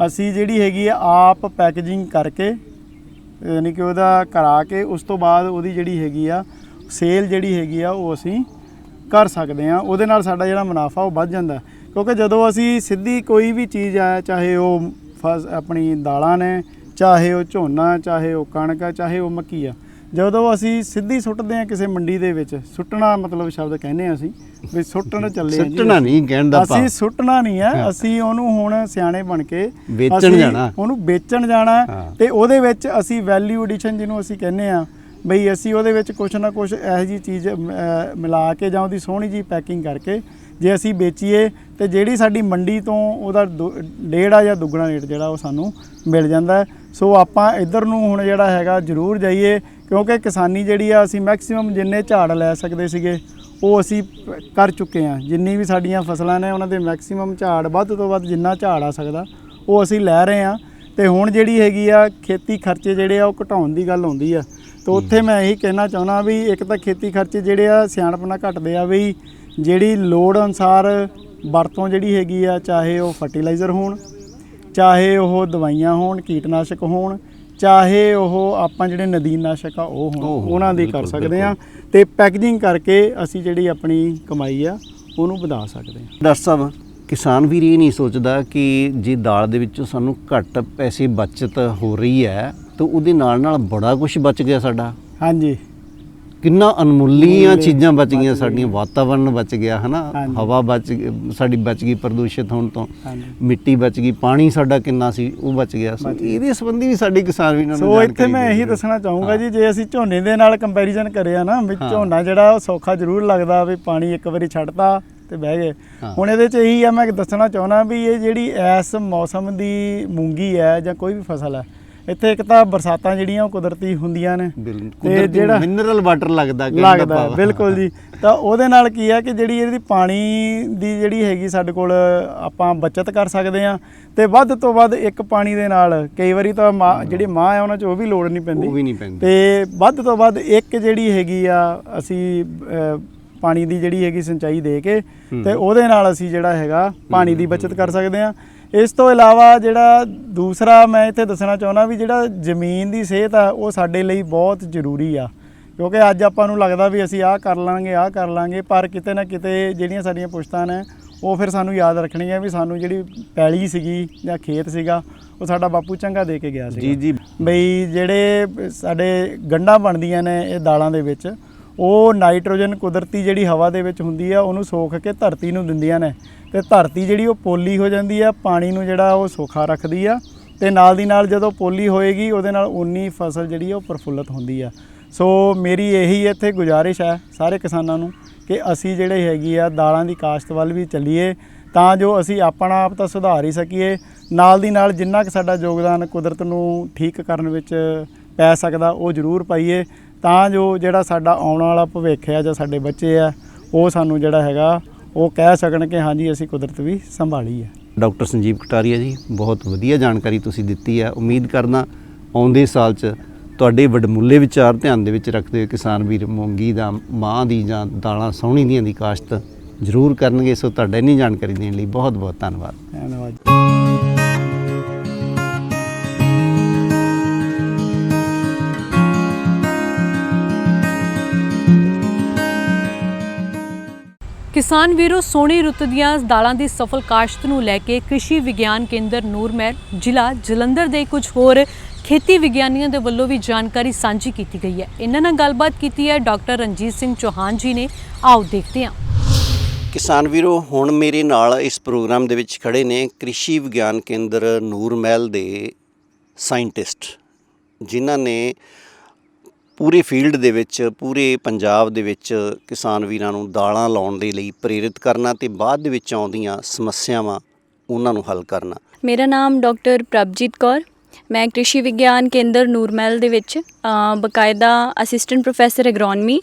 ਅਸੀਂ ਜਿਹੜੀ ਹੈਗੀ ਆ ਆਪ ਪੈਕੇਜਿੰਗ ਕਰਕੇ ਯਾਨੀ ਕਿ ਉਹਦਾ ਕਰਾ ਕੇ ਉਸ ਤੋਂ ਬਾਅਦ ਉਹਦੀ ਜਿਹੜੀ ਹੈਗੀ ਆ ਸੇਲ ਜਿਹੜੀ ਹੈਗੀ ਆ ਉਹ ਅਸੀਂ ਕਰ ਸਕਦੇ ਆ। ਉਹਦੇ ਨਾਲ ਸਾਡਾ ਜਿਹੜਾ ਮੁਨਾਫਾ ਉਹ ਵੱਧ ਜਾਂਦਾ। ਕਿਉਂਕਿ ਜਦੋਂ ਅਸੀਂ ਸਿੱਧੀ ਕੋਈ ਵੀ ਚੀਜ਼ ਆ ਚਾਹੇ ਉਹ ਫਸ ਆਪਣੀ ਦਾਲਾਂ ਨੇ ਚਾਹੇ ਉਹ ਝੋਨਾ ਚਾਹੇ ਉਹ ਕਣਕ ਆ ਚਾਹੇ ਉਹ ਮੱਕੀ ਆ ਜਦੋਂ ਅਸੀਂ ਸਿੱਧੀ ਸੁੱਟਦੇ ਆ ਕਿਸੇ ਮੰਡੀ ਦੇ ਵਿੱਚ ਸੁੱਟਣਾ ਮਤਲਬ ਸ਼ਬਦ ਕਹਿੰਦੇ ਆ ਅਸੀਂ ਵੀ ਸੁੱਟਣ ਚੱਲੇ ਆ ਜੀ ਸੁੱਟਣਾ ਨਹੀਂ ਕਹਿਣ ਦਾ ਭਾਵ ਅਸੀਂ ਸੁੱਟਣਾ ਨਹੀਂ ਹੈ ਅਸੀਂ ਉਹਨੂੰ ਹੁਣ ਸਿਆਣੇ ਬਣ ਕੇ ਵੇਚਣ ਅਸੀਂ ਜਾਣਾ। ਉਹਨੂੰ ਵੇਚਣ ਜਾਣਾ ਹਾਂ। ਤੇ ਉਹਦੇ ਵਿੱਚ ਅਸੀਂ ਵੈਲਿਊ ਐਡੀਸ਼ਨ ਜਿਹਨੂੰ ਅਸੀਂ ਕਹਿੰਦੇ ਆ ਬਈ ਅਸੀਂ ਉਹਦੇ ਵਿੱਚ ਕੁਛ ਨਾ ਕੁਛ ਇਹੋ ਜੀ ਚੀਜ਼ ਅਹ, ਮਿਲਾ ਕੇ ਜਾਂ ਉਹਦੀ ਸੋਹਣੀ ਜੀ ਪੈਕਿੰਗ ਕਰਕੇ ਜੇ ਅਸੀਂ ਵੇਚੀਏ ਤੇ ਜਿਹੜੀ ਸਾਡੀ ਮੰਡੀ ਤੋਂ ਉਹਦਾ ਦੁ- ਡੇਢ ਆ ਜਾਂ ਦੁੱਗਣਾ ਰੇਟ ਜਿਹੜਾ ਉਹ ਸਾਨੂੰ ਮਿਲ ਜਾਂਦਾ ਹੈ। ਸੋ ਆਪਾਂ ਇੱਧਰ ਨੂੰ ਹੁਣ ਜਿਹੜਾ ਹੈਗਾ ਜ਼ਰੂਰ ਜਾਈਏ ਕਿਉਂਕਿ ਕਿਸਾਨੀ ਜਿਹੜੀ ਆ ਅਸੀਂ ਮੈਕਸਿਮਮ ਜਿੰਨੇ ਝਾੜ ਲੈ ਸਕਦੇ ਸੀਗੇ ਉਹ ਅਸੀਂ ਕਰ ਚੁੱਕੇ ਹਾਂ। ਜਿੰਨੀ ਵੀ ਸਾਡੀਆਂ ਫਸਲਾਂ ਨੇ ਉਹਨਾਂ ਦੇ ਮੈਕਸਿਮਮ ਝਾੜ ਵੱਧ ਤੋਂ ਵੱਧ ਜਿੰਨਾ ਝਾੜ ਆ ਸਕਦਾ ਉਹ ਅਸੀਂ ਲੈ ਰਹੇ ਹਾਂ। ਤੇ ਹੁਣ ਜਿਹੜੀ ਹੈਗੀ ਆ ਖੇਤੀ ਖਰਚੇ ਜਿਹੜੇ ਆ ਉਹ ਘਟਾਉਣ ਦੀ ਗੱਲ ਆਉਂਦੀ ਆ। ਤੇ ਉੱਥੇ ਮੈਂ ਇਹੀ ਕਹਿਣਾ ਚਾਹੁੰਦਾ ਵੀ ਇੱਕ ਤਾਂ ਖੇਤੀ ਖਰਚੇ ਜਿਹੜੇ ਆ ਸਿਆਣਪਣਾ ਘਟਦੇ ਆ ਵੀ ਜਿਹੜੀ ਲੋੜ ਅਨਸਾਰ ਵਰਤੋਂ ਜਿਹੜੀ ਹੈਗੀ ਆ ਚਾਹੇ ਉਹ ਫਰਟੀਲਾਈਜ਼ਰ ਹੋਣ ਚਾਹੇ ਉਹ ਦਵਾਈਆਂ ਹੋਣ ਕੀਟਨਾਸ਼ਕ ਹੋਣ ਚਾਹੇ ਉਹ ਆਪਾਂ ਜਿਹੜੇ ਨਦੀਨਨਾਸ਼ਕ ਆ ਉਹ ਹੋਣ ਉਹ ਹੋਣ, ਉਹਨਾਂ ਦੀ ਕਰ ਸਕਦੇ ਆ ਤੇ ਪੈਕੇਜਿੰਗ ਕਰਕੇ ਅਸੀਂ ਜਿਹੜੀ ਆਪਣੀ ਕਮਾਈ ਆ ਉਹਨੂੰ ਵਧਾ ਸਕਦੇ ਆ ਡਾਕਟਰ ਸਾਹਿਬ ਕਿਸਾਨ ਵੀਰ ਇਹ ਨਹੀਂ ਸੋਚਦਾ ਕਿ ਜੇ ਦਾਲ ਦੇ ਵਿੱਚੋਂ ਸਾਨੂੰ ਘੱਟ ਪੈਸੇ ਬਚਤ ਹੋ ਰਹੀ ਹੈ ਤਾਂ ਉਹਦੇ ਨਾਲ ਨਾਲ ਬੜਾ ਕੁਝ ਬਚ ਗਿਆ ਸਾਡਾ। ਹਾਂਜੀ। ਕਿੰਨਾ ਅਨਮੁੱਲੀਆਂ ਅਨਮੁੱਲੇ ਚੀਜ਼ਾਂ ਬਚ ਗਈਆਂ ਸਾਡੀਆਂ ਵਾਤਾਵਰਣ ਬਚ ਗਿਆ ਹਨਾ। ਹਵਾ ਬਚ ਸਾਡੀ ਬਚ ਗਈ ਪ੍ਰਦੂਸ਼ਿਤ ਹੋਣ ਤੋਂ ਮਿੱਟੀ ਬਚ ਗਈ ਪਾਣੀ ਸਾਡਾ ਕਿੰਨਾ ਸੀ ਉਹ ਬਚ ਗਿਆ ਸੋ। ਇਹਦੇ ਸੰਬੰਧੀ ਵੀ ਸਾਡੇ ਕਿਸਾਨ ਵੀਰਾਂ ਨੂੰ ਸੋ ਇੱਥੇ ਮੈਂ ਇਹੀ। ਦੱਸਣਾ ਚਾਹੂੰਗਾ ਜੀ ਜੇ ਅਸੀਂ ਝੋਨੇ ਦੇ ਨਾਲ ਕੰਪੈਰੀਜ਼ਨ ਕਰਿਆ ਨਾ ਵੀ। ਝੋਨਾ ਜਿਹੜਾ ਉਹ ਸੌਖਾ ਜ਼ਰੂਰ ਲੱਗਦਾ ਵੀ ਪਾਣੀ ਇੱਕ ਵਾਰੀ ਛੱਡਤਾ ਤੇ ਬਹਿ ਗਏ। ਹੁਣ ਇਹਦੇ ਚ ਇਹੀ ਆ ਮੈਂ ਦੱਸਣਾ ਚਾਹੁੰਦਾ ਵੀ ਇਹ ਜਿਹੜੀ ਇਸ ਮੌਸਮ ਦੀ ਮੂੰਗੀ ਹੈ ਜਾਂ ਕੋਈ ਵੀ ਫਸਲ ਹੈ ਇੱਥੇ ਇੱਕ ਤਾਂ ਬਰਸਾਤਾਂ ਜਿਹੜੀਆਂ ਉਹ ਕੁਦਰਤੀ ਹੁੰਦੀਆਂ ਨੇ। ਤੇ ਜਿਹੜਾ ਮਿਨਰਲ ਵਾਟਰ ਲੱਗਦਾ ਦਾ ਲੱਗਦਾ। ਬਿਲਕੁਲ ਜੀ। ਤਾਂ ਉਹਦੇ ਨਾਲ ਕੀ ਹੈ ਕਿ ਜਿਹੜੀ ਇਹਦੀ ਪਾਣੀ ਦੀ ਜਿਹੜੀ ਹੈਗੀ ਸਾਡੇ ਕੋਲ ਆਪਾਂ ਬਚਤ ਕਰ ਸਕਦੇ ਆ ਤੇ ਵੱਧ ਤੋਂ ਵੱਧ ਇੱਕ ਪਾਣੀ ਦੇ ਨਾਲ ਕਈ ਵਾਰੀ ਤਾਂ ਜਿਹੜੀ ਮਾਂ ਹੈ ਉਹਨਾਂ 'ਚ ਉਹ ਵੀ ਲੋੜ ਨਹੀਂ ਪੈਂਦੀ। ਉਹ ਵੀ ਨਹੀਂ ਪੈਂਦੀ। ਤੇ ਵੱਧ ਤੋਂ ਵੱਧ ਇੱਕ ਜਿਹੜੀ ਹੈਗੀ ਆ ਅਸੀਂ ਪਾਣੀ ਦੀ ਜਿਹੜੀ ਹੈਗੀ ਸਿੰਚਾਈ ਦੇ ਕੇ ਤੇ ਉਹਦੇ ਨਾਲ ਅਸੀਂ ਜਿਹੜਾ ਹੈਗਾ ਪਾਣੀ ਦੀ ਬਚਤ ਕਰ ਸਕਦੇ ਆ ਇਸ ਤੋਂ ਇਲਾਵਾ ਜਿਹੜਾ ਦੂਸਰਾ ਮੈਂ ਇੱਥੇ ਦੱਸਣਾ ਚਾਹੁੰਦਾ ਵੀ ਜਿਹੜਾ ਜ਼ਮੀਨ ਦੀ ਸਿਹਤ ਆ ਉਹ ਸਾਡੇ ਲਈ ਬਹੁਤ ਜ਼ਰੂਰੀ ਆ। ਕਿਉਂਕਿ ਅੱਜ ਆਪਾਂ ਨੂੰ ਲੱਗਦਾ ਵੀ ਅਸੀਂ ਆਹ ਕਰ ਲਾਂਗੇ ਆਹ ਕਰ ਲਾਂਗੇ ਪਰ ਕਿਤੇ ਨਾ ਕਿਤੇ ਜਿਹੜੀਆਂ ਸਾਡੀਆਂ ਪੁਸ਼ਤਾਂ ਨੇ ਉਹ ਫਿਰ ਸਾਨੂੰ ਯਾਦ ਰੱਖਣੀਆਂ ਵੀ ਸਾਨੂੰ ਜਿਹੜੀ ਪੈਲੀ ਸੀਗੀ ਜਾਂ ਖੇਤ ਸੀਗਾ ਉਹ ਸਾਡਾ ਬਾਪੂ ਚੰਗਾ ਦੇ ਕੇ ਗਿਆ ਸੀਗਾ। ਜੀ ਜੀ। ਬਈ ਜਿਹੜੇ ਸਾਡੇ ਗੰਢਾਂ ਬਣਦੀਆਂ ਨੇ ਇਹ ਦਾਲਾਂ ਦੇ ਵਿੱਚ ਉਹ ਨਾਈਟ੍ਰੋਜਨ ਕੁਦਰਤੀ ਜਿਹੜੀ ਹਵਾ ਦੇ ਵਿੱਚ ਹੁੰਦੀ ਆ ਉਹਨੂੰ ਸੋਖ ਕੇ ਧਰਤੀ ਨੂੰ ਦਿੰਦੀਆਂ ਨੇ। ਤੇ ਧਰਤੀ ਜਿਹੜੀ ਉਹ ਪੋਲੀ ਹੋ ਜਾਂਦੀ ਆ, ਪਾਣੀ ਨੂੰ ਜਿਹੜਾ ਉਹ ਸੋਖਾ ਰੱਖਦੀ ਆ ਤੇ ਨਾਲ ਦੀ ਨਾਲ ਜਦੋਂ ਪੋਲੀ ਹੋਏਗੀ, ਉਹਦੇ ਨਾਲ ਉਨੀ ਫਸਲ ਜਿਹੜੀ ਆ ਉਹ ਪ੍ਰਫੁੱਲਤ ਹੁੰਦੀ ਆ। ਸੋ ਮੇਰੀ ਇਹੀ ਇੱਥੇ ਗੁਜ਼ਾਰਿਸ਼ ਹੈ ਸਾਰੇ ਕਿਸਾਨਾਂ ਨੂੰ ਕਿ ਅਸੀਂ ਜਿਹੜੇ ਹੈਗੀ ਆ, ਦਾਲਾਂ ਦੀ ਕਾਸ਼ਤ ਵੱਲ ਵੀ ਚੱਲੀਏ ਤਾਂ ਜੋ ਅਸੀਂ ਆਪਣਾ ਆਪ ਤਾਂ ਸੁਧਾਰ ਹੀ ਸਕੀਏ, ਨਾਲ ਦੀ ਨਾਲ ਜਿੰਨਾ ਕਿ ਸਾਡਾ ਯੋਗਦਾਨ ਕੁਦਰਤ ਨੂੰ ਠੀਕ ਕਰਨ ਵਿੱਚ ਪੈ ਸਕਦਾ, ਉਹ ਜ਼ਰੂਰ ਪਾਈਏ ਤਾਂ ਜੋ ਜਿਹੜਾ ਸਾਡਾ ਆਉਣ ਵਾਲਾ ਭਵਿੱਖ ਹੈ ਜਾਂ ਸਾਡੇ ਬੱਚੇ ਆ, ਉਹ ਸਾਨੂੰ ਜਿਹੜਾ ਹੈਗਾ ਉਹ ਕਹਿ ਸਕਣ ਕਿ ਹਾਂਜੀ ਅਸੀਂ ਕੁਦਰਤ ਵੀ ਸੰਭਾਲੀ ਹੈ। ਡਾਕਟਰ ਸੰਜੀਵ ਕਟਾਰੀਆ ਜੀ ਬਹੁਤ ਵਧੀਆ ਜਾਣਕਾਰੀ ਤੁਸੀਂ ਦਿੱਤੀ ਹੈ। ਉਮੀਦ ਕਰਦਾ ਆਉਂਦੇ ਸਾਲ 'ਚ ਤੁਹਾਡੇ ਵਡਮੁੱਲੇ ਵਿਚਾਰ ਧਿਆਨ ਦੇ ਵਿੱਚ ਰੱਖਦੇ ਹੋਏ ਕਿਸਾਨ ਵੀਰ ਮੂੰਗੀ ਦਾ ਮਾਂ ਦੀ ਜਾਂ ਦਾਲਾਂ ਸੌਣੀ ਦੀਆਂ ਦੀ ਕਾਸ਼ਤ ਜ਼ਰੂਰ ਕਰਨਗੇ। ਸੋ ਤੁਹਾਡਾ ਇੰਨੀ ਜਾਣਕਾਰੀ ਦੇਣ ਲਈ ਬਹੁਤ ਬਹੁਤ ਧੰਨਵਾਦ। ਧੰਨਵਾਦ। ਕਿਸਾਨ ਵੀਰੋ ਸੋਹਣੀ ਰੁੱਤ ਦੀਆਂ ਦਾਲਾਂ ਦੀ ਸਫਲ ਕਾਸ਼ਤ ਨੂੰ ਲੈ ਕੇ ਕ੍ਰਿਸ਼ੀ ਵਿਗਿਆਨ ਕੇਂਦਰ ਨੂਰਮਹਿਰ ਜ਼ਿਲ੍ਹਾ ਜਲੰਧਰ ਦੇ ਕੁਝ ਹੋਰ ਖੇਤੀ ਵਿਗਿਆਨੀਆਂ ਦੇ ਵੱਲੋਂ ਵੀ ਜਾਣਕਾਰੀ ਸਾਂਝੀ ਕੀਤੀ ਗਈ ਹੈ। ਇਹਨਾਂ ਨਾਲ ਗੱਲਬਾਤ ਕੀਤੀ ਹੈ ਡਾਕਟਰ ਰਣਜੀਤ ਸਿੰਘ ਚੌਹਾਨ ਜੀ ਨੇ। ਆਓ ਦੇਖਦੇ ਹਾਂ। ਕਿਸਾਨ ਵੀਰੋ, ਹੁਣ ਮੇਰੇ ਨਾਲ ਇਸ ਪ੍ਰੋਗਰਾਮ ਦੇ ਵਿੱਚ ਖੜੇ ਨੇ ਕ੍ਰਿਸ਼ੀ ਵਿਗਿਆਨ ਕੇਂਦਰ ਨੂਰਮਹਿਲ ਦੇ ਸਾਇੰਟਿਸਟ, ਜਿਨ੍ਹਾਂ ਨੇ ਪੂਰੇ ਫੀਲਡ ਦੇ ਵਿੱਚ ਪੂਰੇ ਪੰਜਾਬ ਦੇ ਵਿੱਚ ਕਿਸਾਨ ਵੀਰਾਂ ਨੂੰ ਦਾਲਾਂ ਲਾਉਣ ਦੇ ਲਈ ਪ੍ਰੇਰਿਤ ਕਰਨਾ ਤੇ ਬਾਅਦ ਦੇ ਵਿੱਚ ਆਉਂਦੀਆਂ ਸਮੱਸਿਆਵਾਂ ਉਹਨਾਂ ਨੂੰ ਹੱਲ ਕਰਨਾ। ਮੇਰਾ ਨਾਮ ਡਾਕਟਰ ਪ੍ਰਭਜੀਤ ਕੌਰ ਮੈਂ ਕ੍ਰਿਸ਼ੀ ਵਿਗਿਆਨ ਕੇਂਦਰ ਨੂਰਮਹਿਲ ਦੇ ਵਿੱਚ ਬਕਾਇਦਾ ਅਸਿਸਟੈਂਟ ਪ੍ਰੋਫੈਸਰ ਐਗਰੋਨਮੀ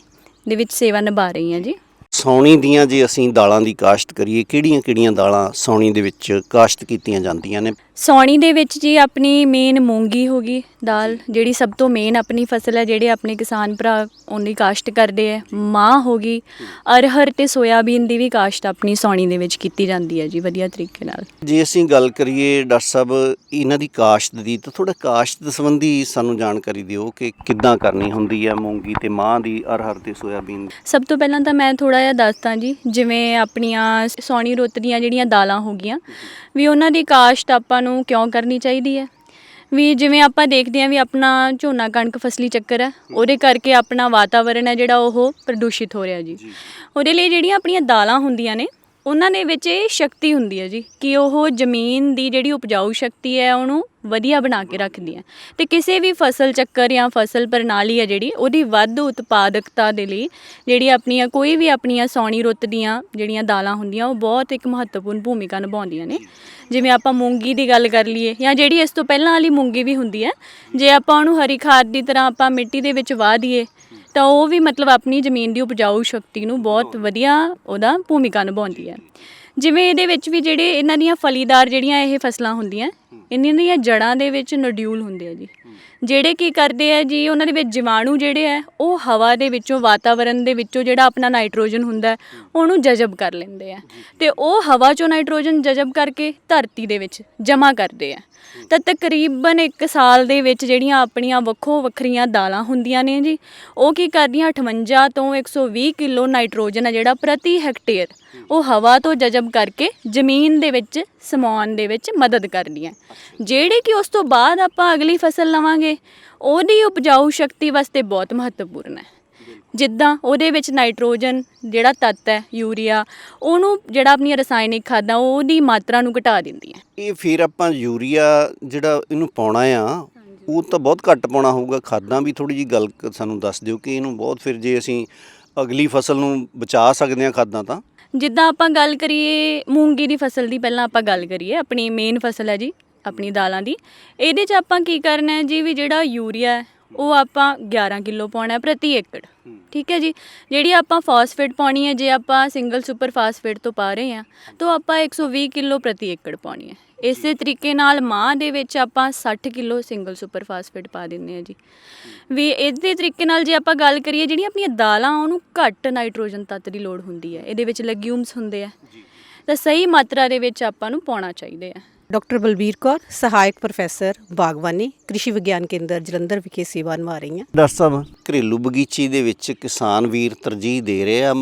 ਦੇ ਵਿੱਚ ਸੇਵਾ ਨਿਭਾ ਰਹੀ ਹਾਂ ਜੀ। ਸੌਣੀ ਦੀਆਂ ਜੇ ਅਸੀਂ ਦਾਲਾਂ ਦੀ ਕਾਸ਼ਤ ਕਰੀਏ ਕਿਹੜੀਆਂ-ਕਿਹੜੀਆਂ ਦਾਲਾਂ ਸੌਣੀ ਦੇ ਵਿੱਚ ਕਾਸ਼ਤ ਕੀਤੀਆਂ ਜਾਂਦੀਆਂ ਨੇ? ਸੌਣੀ ਦੇ ਵਿੱਚ ਜੀ ਆਪਣੀ ਮੇਨ ਮੂੰਗੀ ਹੋ ਗਈ ਦਾਲ ਜਿਹੜੀ ਸਭ ਤੋਂ ਮੇਨ ਆਪਣੀ ਫਸਲ ਹੈ ਜਿਹੜੇ ਆਪਣੇ ਕਿਸਾਨ ਭਰਾ ਉਹਦੀ ਕਾਸ਼ਤ ਕਰਦੇ ਹੈ। ਮਾਂ ਹੋ ਗਈ ਅਰਹਰ ਤੇ ਸੋਇਆਬੀਨ ਦੀ ਵੀ ਕਾਸ਼ਤ ਆਪਣੀ ਸੌਣੀ ਦੇ ਵਿੱਚ ਕੀਤੀ ਜਾਂਦੀ ਹੈ ਜੀ ਵਧੀਆ ਤਰੀਕੇ ਨਾਲ। ਜੇ ਅਸੀਂ ਗੱਲ ਕਰੀਏ ਡਾਕਟਰ ਸਾਹਿਬ ਇਹਨਾਂ ਦੀ ਕਾਸ਼ਤ ਦੀ ਤਾਂ ਥੋੜਾ ਕਾਸ਼ਤ ਸੰਬੰਧੀ ਸਾਨੂੰ ਜਾਣਕਾਰੀ ਦਿਓ ਕਿ ਕਿੱਦਾਂ ਕਰਨੀ ਹੁੰਦੀ ਹੈ ਮੂੰਗੀ ਤੇ ਮਾਂ ਦੀ ਅਰਹਰ ਤੇ ਸੋਇਆਬੀਨ ਸਭ ਤੋਂ ਪਹਿਲਾਂ ਤਾਂ ਮੈਂ ਥੋੜਾ ਜਿਹਾ ਦੱਸਦਾ ਜੀ ਜਿਵੇਂ ਆਪਣੀਆਂ ਸੌਣੀ ਰੁੱਤ ਦੀਆਂ ਜਿਹੜੀਆਂ ਦਾਲਾਂ ਹੋ ਗਈਆਂ ਵੀ ਉਹਨਾਂ ਦੀ ਕਾਸ਼ਤ ਆਪਾਂ ਨੂੰ ਕਿਉਂ ਕਰਨੀ ਚਾਹੀਦੀ ਹੈ? ਵੀ ਜਿਵੇਂ ਆਪਾਂ ਦੇਖਦੇ ਹਾਂ ਵੀ ਆਪਣਾ ਝੋਨਾ ਕਣਕ ਫਸਲੀ ਚੱਕਰ ਹੈ ਉਹਦੇ ਕਰਕੇ ਆਪਣਾ ਵਾਤਾਵਰਣ ਹੈ ਜਿਹੜਾ ਉਹ ਪ੍ਰਦੂਸ਼ਿਤ ਹੋ ਰਿਹਾ ਜੀ। ਉਹਦੇ ਲਈ ਜਿਹੜੀਆਂ ਆਪਣੀਆਂ ਦਾਲਾਂ ਹੁੰਦੀਆਂ ਨੇ ਉਹਨਾਂ ਦੇ ਵਿੱਚ ਇਹ ਸ਼ਕਤੀ ਹੁੰਦੀ ਹੈ ਜੀ ਕਿ ਉਹ ਜ਼ਮੀਨ ਦੀ ਜਿਹੜੀ ਉਪਜਾਊ ਸ਼ਕਤੀ ਹੈ ਉਹਨੂੰ ਵਧੀਆ ਬਣਾ ਕੇ ਰੱਖਦੀ ਹੈ। ਤੇ ਕਿਸੇ ਵੀ ਫਸਲ ਚੱਕਰ ਜਾਂ ਫਸਲ ਪ੍ਰਣਾਲੀ ਹੈ ਜਿਹੜੀ, ਉਹਦੀ ਵੱਧ ਉਤਪਾਦਕਤਾ ਦੇ ਲਈ ਜਿਹੜੀ ਆਪਣੀਆਂ, ਕੋਈ ਵੀ ਆਪਣੀਆਂ ਸੌਣੀ ਰੁੱਤ ਦੀਆਂ ਜਿਹੜੀਆਂ ਦਾਲਾਂ ਹੁੰਦੀਆਂ, ਉਹ ਬਹੁਤ ਇੱਕ ਮਹੱਤਵਪੂਰਨ ਭੂਮਿਕਾ ਨਿਭਾਉਂਦੀਆਂ ਨੇ। ਜਿਵੇਂ ਆਪਾਂ ਮੂੰਗੀ ਦੀ ਗੱਲ ਕਰ ਲਈਏ ਜਾਂ ਜਿਹੜੀ ਇਸ ਤੋਂ ਪਹਿਲਾਂ ਵਾਲੀ ਮੂੰਗੀ ਵੀ ਹੁੰਦੀ ਹੈ, ਜੇ ਆਪਾਂ ਉਹਨੂੰ ਹਰੀ ਖਾਦ ਦੀ ਤਰ੍ਹਾਂ ਆਪਾਂ ਮਿੱਟੀ ਦੇ ਵਿੱਚ ਵਾਹ ਦਈਏ ਤਾਂ ਉਹ ਵੀ ਮਤਲਬ ਆਪਣੀ ਜ਼ਮੀਨ ਦੀ ਉਪਜਾਊ ਸ਼ਕਤੀ ਨੂੰ ਬਹੁਤ ਵਧੀਆ ਉਹਦਾ ਭੂਮਿਕਾ ਨਿਭਾਉਂਦੀ ਹੈ। ਜਿਵੇਂ ਇਹਦੇ ਵਿੱਚ ਵੀ ਜਿਹੜੇ ਇਹਨਾਂ ਦੀਆਂ ਫਲੀਦਾਰ ਜਿਹੜੀਆਂ ਇਹ ਫਸਲਾਂ ਹੁੰਦੀਆਂ ਇਹਨਾਂ ਦੀਆਂ ਜੜਾਂ ਦੇ ਵਿੱਚ ਨੋਡਿਊਲ ਹੁੰਦੇ ਆ ਜੀ। ਜਿਹੜੇ ਕੀ ਕਰਦੇ ਆ ਜੀ ਉਹਨਾਂ ਦੇ ਵਿੱਚ ਜੀਵਾਣੂ ਜਿਹੜੇ ਆ ਉਹ ਹਵਾ ਦੇ ਵਿੱਚੋਂ ਵਾਤਾਵਰਣ ਦੇ ਵਿੱਚੋਂ ਜਿਹੜਾ ਆਪਣਾ ਨਾਈਟ੍ਰੋਜਨ ਹੁੰਦਾ ਉਹਨੂੰ ਜਜ਼ਬ ਕਰ ਲੈਂਦੇ ਆ। ਤੇ ਉਹ ਹਵਾ ਚੋਂ ਨਾਈਟ੍ਰੋਜਨ ਜਜ਼ਬ ਕਰਕੇ ਧਰਤੀ ਦੇ ਵਿੱਚ ਜਮ੍ਹਾਂ ਕਰਦੇ ਆ। ਤਾਂ ਤਕਰੀਬਨ 1 ਸਾਲ ਦੇ ਵਿੱਚ ਜਿਹੜੀਆਂ ਆਪਣੀਆਂ ਵੱਖੋ ਵੱਖਰੀਆਂ ਦਾਲਾਂ ਹੁੰਦੀਆਂ ਨੇ ਜੀ, ਉਹ ਕੀ ਕਰਦੀਆਂ? 58 ਤੋਂ 120 ਕਿਲੋ ਨਾਈਟ੍ਰੋਜਨ ਆ ਜਿਹੜਾ ਪ੍ਰਤੀ ਹੈਕਟੇਅਰ। ਉਹ ਹਵਾ ਤੋਂ ਜਜ਼ਬ ਕਰਕੇ ਜ਼ਮੀਨ ਦੇ ਵਿੱਚ ਸਮਾਉਣ ਦੇ ਵਿੱਚ ਮਦਦ ਕਰਦੀਆਂ। ਜਿਹੜੇ ਕਿ ਉਸ ਤੋਂ ਬਾਅਦ ਆਪਾਂ ਅਗਲੀ ਫਸਲ ਲਵਾਂਗੇ, ਉਹਦੀ ਉਪਜਾਊ ਸ਼ਕਤੀ ਵਾਸਤੇ ਬਹੁਤ ਮਹੱਤਵਪੂਰਨ ਹੈ। ਜਿੱਦਾਂ ਉਹਦੇ ਵਿੱਚ ਨਾਈਟ੍ਰੋਜਨ ਜਿਹੜਾ ਤੱਤ ਹੈ ਯੂਰੀਆ ਉਹਨੂੰ ਜਿਹੜਾ ਆਪਣੀਆਂ ਰਸਾਇਣਿਕ ਖਾਦਾਂ ਉਹਦੀ ਮਾਤਰਾ ਨੂੰ ਘਟਾ ਦਿੰਦੀਆਂ ਇਹ ਫਿਰ ਆਪਾਂ ਯੂਰੀਆ ਜਿਹੜਾ ਇਹਨੂੰ ਪਾਉਣਾ ਆ ਉਹ ਤਾਂ ਬਹੁਤ ਘੱਟ ਪਾਉਣਾ ਹੋਊਗਾ। ਖਾਦਾਂ ਵੀ ਥੋੜੀ ਜੀ ਗੱਲ ਸਾਨੂੰ ਦੱਸ ਦਿਓ ਕਿ ਇਹਨੂੰ ਬਹੁਤ ਫਿਰ ਜੇ ਅਸੀਂ ਅਗਲੀ ਫਸਲ ਨੂੰ ਬਚਾ ਸਕਦੇ ਹਾਂ ਖਾਦਾਂ ਤਾਂ। ਜਿੱਦਾਂ ਆਪਾਂ ਗੱਲ ਕਰੀਏ ਮੂੰਗੀ ਦੀ ਫਸਲ ਦੀ ਪਹਿਲਾਂ ਆਪਾਂ ਗੱਲ ਕਰੀਏ ਆਪਣੀ ਮੇਨ ਫਸਲ ਹੈ ਜੀ ਆਪਣੀ ਦਾਲਾਂ ਦੀ। ਇਹਦੇ 'ਚ ਆਪਾਂ ਕੀ ਕਰਨਾ ਹੈ ਜੀ ਵੀ ਜਿਹੜਾ ਯੂਰੀਆ ਹੈ ਉਹ ਆਪਾਂ 11 ਕਿਲੋ ਪਾਉਣਾ ਹੈ ਪ੍ਰਤੀ ਏਕੜ। ਠੀਕ ਹੈ ਜੀ? ਜਿਹੜੀ ਆਪਾਂ ਫਾਸਫੇਟ ਪਾਉਣੀ ਹੈ ਜੇ ਆਪਾਂ ਸਿੰਗਲ ਸੁਪਰ ਫਾਸਫੇਟ ਤੋਂ ਪਾ ਰਹੇ ਹਾਂ ਤਾਂ ਆਪਾਂ 120 ਕਿਲੋ ਪ੍ਰਤੀ ਏਕੜ ਪਾਉਣੀ ਹੈ। ਇਸੇ ਤਰੀਕੇ ਨਾਲ ਮਾਂ ਦੇ ਵਿੱਚ ਆਪਾਂ 60 ਕਿਲੋ ਸਿੰਗਲ ਸੁਪਰ ਫਾਸਫੇਟ ਪਾ ਦਿੰਦੇ ਆ ਜੀ। ਵੀ ਇਸੇ ਤਰੀਕੇ ਨਾਲ ਜੇ ਆਪਾਂ ਗੱਲ ਕਰੀਏ ਜਿਹੜੀਆਂ ਆਪਣੀਆਂ ਦਾਲਾਂ ਉਹਨੂੰ ਘੱਟ ਨਾਈਟ੍ਰੋਜਨ ਤੱਤ ਦੀ ਲੋੜ ਹੁੰਦੀ ਹੈ। ਇਹਦੇ ਵਿੱਚ ਲੈਗਿਊਮਸ ਹੁੰਦੇ ਆ। ਤਾਂ ਸਹੀ ਮਾਤਰਾ ਦੇ ਵਿੱਚ ਆਪਾਂ ਨੂੰ ਪਾਉਣਾ ਚਾਹੀਦਾ ਹੈ। ਡਾਕਟਰ ਬਲਬੀਰ ਕੌਰ ਸਹਾਇਕ ਪ੍ਰੋਫੈਸਰ ਬਾਗਵਾਨੀ ਕ੍ਰਿਸ਼ੀ ਵਿਗਿਆਨ ਕੇਂਦਰ ਜਲੰਧਰ ਵਿਖੇ ਸੇਵਾ ਨਿਭਾ ਰਹੀ ਹਾਂ ਡਾਕਟਰ ਸਾਹਿਬ। ਘਰੇਲੂ ਬਗੀਚੀ ਦੇ ਵਿੱਚ ਕਿਸਾਨ ਵੀਰ ਤਰਜੀਹ ਦੇ ਰਹੇ ਆ।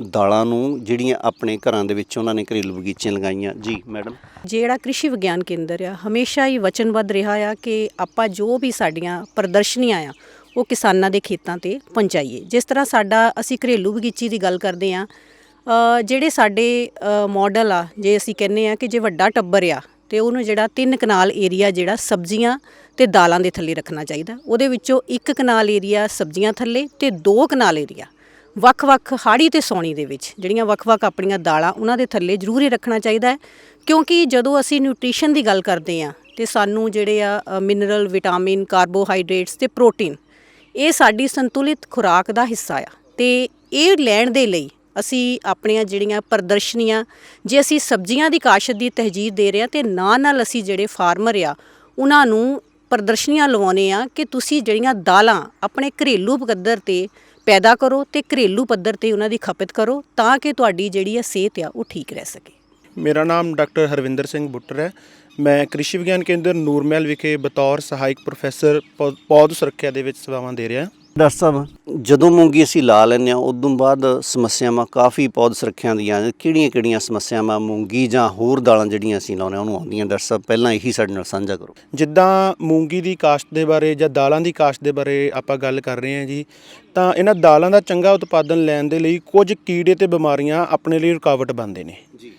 ਦਾਲਾਂ ਨੂੰ ਜਿਹੜੀਆਂ ਆਪਣੇ ਘਰਾਂ ਦੇ ਵਿੱਚ ਉਹਨਾਂ ਨੇ ਘਰੇਲੂ ਬਗੀਚੀਆਂ ਲਗਾਈਆਂ। ਜੀ ਮੈਡਮ। ਜਿਹੜਾ ਕ੍ਰਿਸ਼ੀ ਵਿਗਿਆਨ ਕੇਂਦਰ ਆ ਹਮੇਸ਼ਾ ਹੀ ਵਚਨਬੱਧ ਰਿਹਾ ਆ ਕਿ ਆਪਾਂ ਜੋ ਵੀ ਸਾਡੀਆਂ ਪ੍ਰਦਰਸ਼ਨੀਆਂ ਆ ਉਹ ਕਿਸਾਨਾਂ ਦੇ ਖੇਤਾਂ ਤੇ ਪਹੁੰਚਾਈਏ। ਜਿਸ ਤਰ੍ਹਾਂ ਸਾਡਾ ਅਸੀਂ ਘਰੇਲੂ ਬਗੀਚੀ ਦੀ ਗੱਲ ਕਰਦੇ ਆ ਜਿਹੜੇ ਸਾਡੇ ਮਾਡਲ ਆ ਜੇ ਅਸੀਂ ਕਹਿੰਨੇ ਆ ਕਿ ਜੇ ਵੱਡਾ ਟੱਬਰ ਆ ਤੇ ਉਹਨੂੰ ਜਿਹੜਾ ਤਿੰਨ ਕਨਾਲ ਏਰੀਆ ਜਿਹੜਾ ਸਬਜ਼ੀਆਂ ਤੇ ਦਾਲਾਂ ਦੇ ਥੱਲੇ ਰੱਖਣਾ ਚਾਹੀਦਾ। ਉਹਦੇ ਵਿੱਚੋਂ ਇੱਕ ਕਨਾਲ ਏਰੀਆ ਸਬਜ਼ੀਆਂ ਥੱਲੇ ਤੇ ਦੋ ਕਨਾਲ ਏਰੀਆ। ਵੱਖ-ਵੱਖ ਹਾੜੀ ਤੇ ਸੌਣੀ ਦੇ ਵਿੱਚ ਜਿਹੜੀਆਂ ਵੱਖ-ਵੱਖ ਆਪਣੀਆਂ ਦਾਲਾਂ ਉਹਨਾਂ ਦੇ ਥੱਲੇ ਜ਼ਰੂਰ ਹੀ ਰੱਖਣਾ ਚਾਹੀਦਾ ਹੈ। ਕਿਉਂਕਿ ਜਦੋਂ ਅਸੀਂ ਨਿਊਟ੍ਰੀਸ਼ਨ ਦੀ ਗੱਲ ਕਰਦੇ ਆ ਤੇ ਸਾਨੂੰ ਜਿਹੜੇ ਆ ਮਿਨਰਲ, ਵਿਟਾਮਿਨ, ਕਾਰਬੋਹਾਈਡਰੇਟਸ ਤੇ ਪ੍ਰੋਟੀਨ, ਇਹ ਸਾਡੀ ਸੰਤੁਲਿਤ ਖੁਰਾਕ ਦਾ ਹਿੱਸਾ ਆ। ਤੇ ਇਹ ਲੈਣ ਦੇ ਲਈ ਅਸੀਂ ਆਪਣੀਆਂ ਜਿਹੜੀਆਂ ਪ੍ਰਦਰਸ਼ਨੀਆਂ, ਜੇ ਅਸੀਂ ਸਬਜ਼ੀਆਂ ਦੀ ਕਾਸ਼ਤ ਦੀ ਤਹਜੀਰ ਦੇ ਰਹੇ ਹਾਂ ਤੇ ਨਾਲ ਨਾਲ ਅਸੀਂ ਜਿਹੜੇ ਫਾਰਮਰ ਆ, ਉਹਨਾਂ ਨੂੰ ਪ੍ਰਦਰਸ਼ਨੀਆਂ ਲਵਾਉਣੇ ਆ ਕਿ ਤੁਸੀਂ ਜਿਹੜੀਆਂ ਦਾਲਾਂ ਆਪਣੇ ਘਰੇਲੂ ਪੱਧਰ ਤੇ ਪੈਦਾ ਕਰੋ ਤੇ ਘਰੇਲੂ ਪੱਧਰ ਤੇ ਉਹਨਾਂ ਦੀ ਖਪਤ ਕਰੋ ਤਾਂ ਕਿ ਤੁਹਾਡੀ ਜਿਹੜੀ ਆ ਸਿਹਤ ਆ ਉਹ ਠੀਕ ਰਹਿ ਸਕੇ। ਮੇਰਾ ਨਾਮ ਡਾਕਟਰ ਹਰਵਿੰਦਰ ਸਿੰਘ ਬੁੱਟਰ ਹੈ। ਮੈਂ ਕ੍ਰਿਸ਼ੀ ਵਿਗਿਆਨ ਕੇਂਦਰ ਨੂਰਮਹਿਲ ਵਿਖੇ ਬਤੌਰ ਸਹਾਇਕ ਪ੍ਰੋਫੈਸਰ ਪੌ- ਪੌਦ ਸੁਰੱਖਿਆ ਦੇ ਵਿੱਚ ਸੇਵਾਵਾਂ ਦੇ ਰਿਹਾ। ਡਾਕਟਰ ਸਾਹਿਬ। ਜਦੋਂ ਮੂੰਗੀ ਅਸੀਂ ਲਾ ਲੈਂਦੇ ਹਾਂ ਉਦੋਂ ਬਾਅਦ ਸਮੱਸਿਆਵਾਂ ਕਾਫੀ ਪੌਦ ਸੁਰੱਖਿਆ ਦੀਆਂ ਕਿਹੜੀਆਂ-ਕਿਹੜੀਆਂ ਸਮੱਸਿਆਵਾਂ ਮੂੰਗੀ ਜਾਂ ਹੋਰ ਦਾਲਾਂ ਜਿਹੜੀਆਂ ਅਸੀਂ ਲਾਉਂਦੇ ਹਾਂ ਉਹਨੂੰ ਆਉਂਦੀਆਂ ਡਾਕਟਰ ਸਾਹਿਬ ਪਹਿਲਾਂ ਇਹੀ ਸਾਡੇ ਨਾਲ ਸਾਂਝਾ ਕਰੋ। ਜਿੱਦਾਂ ਮੂੰਗੀ ਦੀ ਕਾਸ਼ਤ ਦੇ ਬਾਰੇ ਜਾਂ ਦਾਲਾਂ ਦੀ ਕਾਸ਼ਤ ਦੇ ਬਾਰੇ ਆਪਾਂ ਗੱਲ ਕਰ ਰਹੇ ਹਾਂ ਜੀ ਤਾਂ ਇਹਨਾਂ ਦਾਲਾਂ ਦਾ ਚੰਗਾ ਉਤਪਾਦਨ ਲੈਣ ਦੇ ਲਈ ਕੁਝ ਕੀੜੇ ਤੇ ਬਿਮਾਰੀਆਂ ਆਪਣੇ ਲਈ ਰੁਕਾਵਟ ਬਣਦੇ ਨੇ। ਜੀ।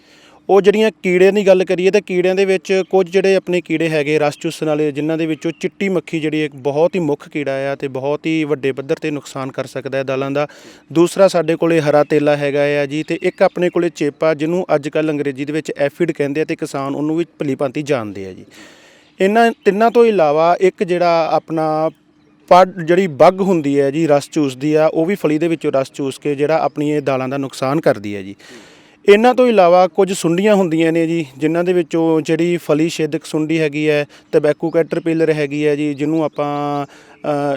ਉਹ ਜਿਹੜੀਆਂ ਕੀੜਿਆਂ ਦੀ ਗੱਲ ਕਰੀਏ ਤਾਂ ਕੀੜਿਆਂ ਦੇ ਵਿੱਚ ਕੁਝ ਜਿਹੜੇ ਆਪਣੇ ਕੀੜੇ ਹੈਗੇ ਰਸ ਚੂਸਣ ਵਾਲੇ ਜਿਨ੍ਹਾਂ ਦੇ ਵਿੱਚੋਂ ਚਿੱਟੀ ਮੱਖੀ ਜਿਹੜੀ ਇੱਕ ਬਹੁਤ ਹੀ ਮੁੱਖ ਕੀੜਾ ਆ ਤੇ ਬਹੁਤ ਹੀ ਵੱਡੇ ਪੱਧਰ ਤੇ ਨੁਕਸਾਨ ਕਰ ਸਕਦਾ ਹੈ ਦਾਲਾਂ ਦਾ। ਦੂਸਰਾ ਸਾਡੇ ਕੋਲੇ ਹਰਾ ਤੇਲਾ ਹੈਗਾ ਆ ਜੀ ਤੇ ਇੱਕ ਆਪਣੇ ਕੋਲੇ ਚੇਪਾ ਜਿਹਨੂੰ ਅੱਜ ਕੱਲ ਅੰਗਰੇਜ਼ੀ ਦੇ ਵਿੱਚ ਐਫਿਡ ਕਹਿੰਦੇ ਆ ਤੇ ਕਿਸਾਨ ਉਹਨੂੰ ਵੀ ਭਲੀ ਭਾਂਤੀ ਜਾਣਦੇ ਆ ਜੀ। ਇਹਨਾਂ ਤਿੰਨਾਂ ਤੋਂ ਇਲਾਵਾ ਇੱਕ ਜਿਹੜਾ ਆਪਣਾ ਪੜ ਜਿਹੜੀ ਬੱਗ ਹੁੰਦੀ ਹੈ ਜੀ ਰਸ ਚੂਸਦੀ ਆ ਉਹ ਵੀ ਫਲੀ ਦੇ ਵਿੱਚੋਂ ਰਸ ਚੂਸ ਕੇ ਜਿਹੜਾ ਆਪਣੀ ਇਹ ਦਾਲਾਂ ਦਾ ਨੁਕਸਾਨ ਕਰਦੀ ਹੈ ਜੀ। ਇਹਨਾਂ ਤੋਂ ਇਲਾਵਾ ਕੁਝ ਸੁੰਡੀਆਂ ਹੁੰਦੀਆਂ ਨੇ ਜੀ, ਜਿਨ੍ਹਾਂ ਦੇ ਵਿੱਚੋਂ ਜਿਹੜੀ ਫਲੀ ਛੇਦਕ ਸੁੰਡੀ ਹੈਗੀ ਹੈ ਟਬੈਕੂ ਕੈਟਰਪਿਲਰ ਹੈਗੀ ਹੈ ਜੀ, ਜਿਹਨੂੰ ਆਪਾਂ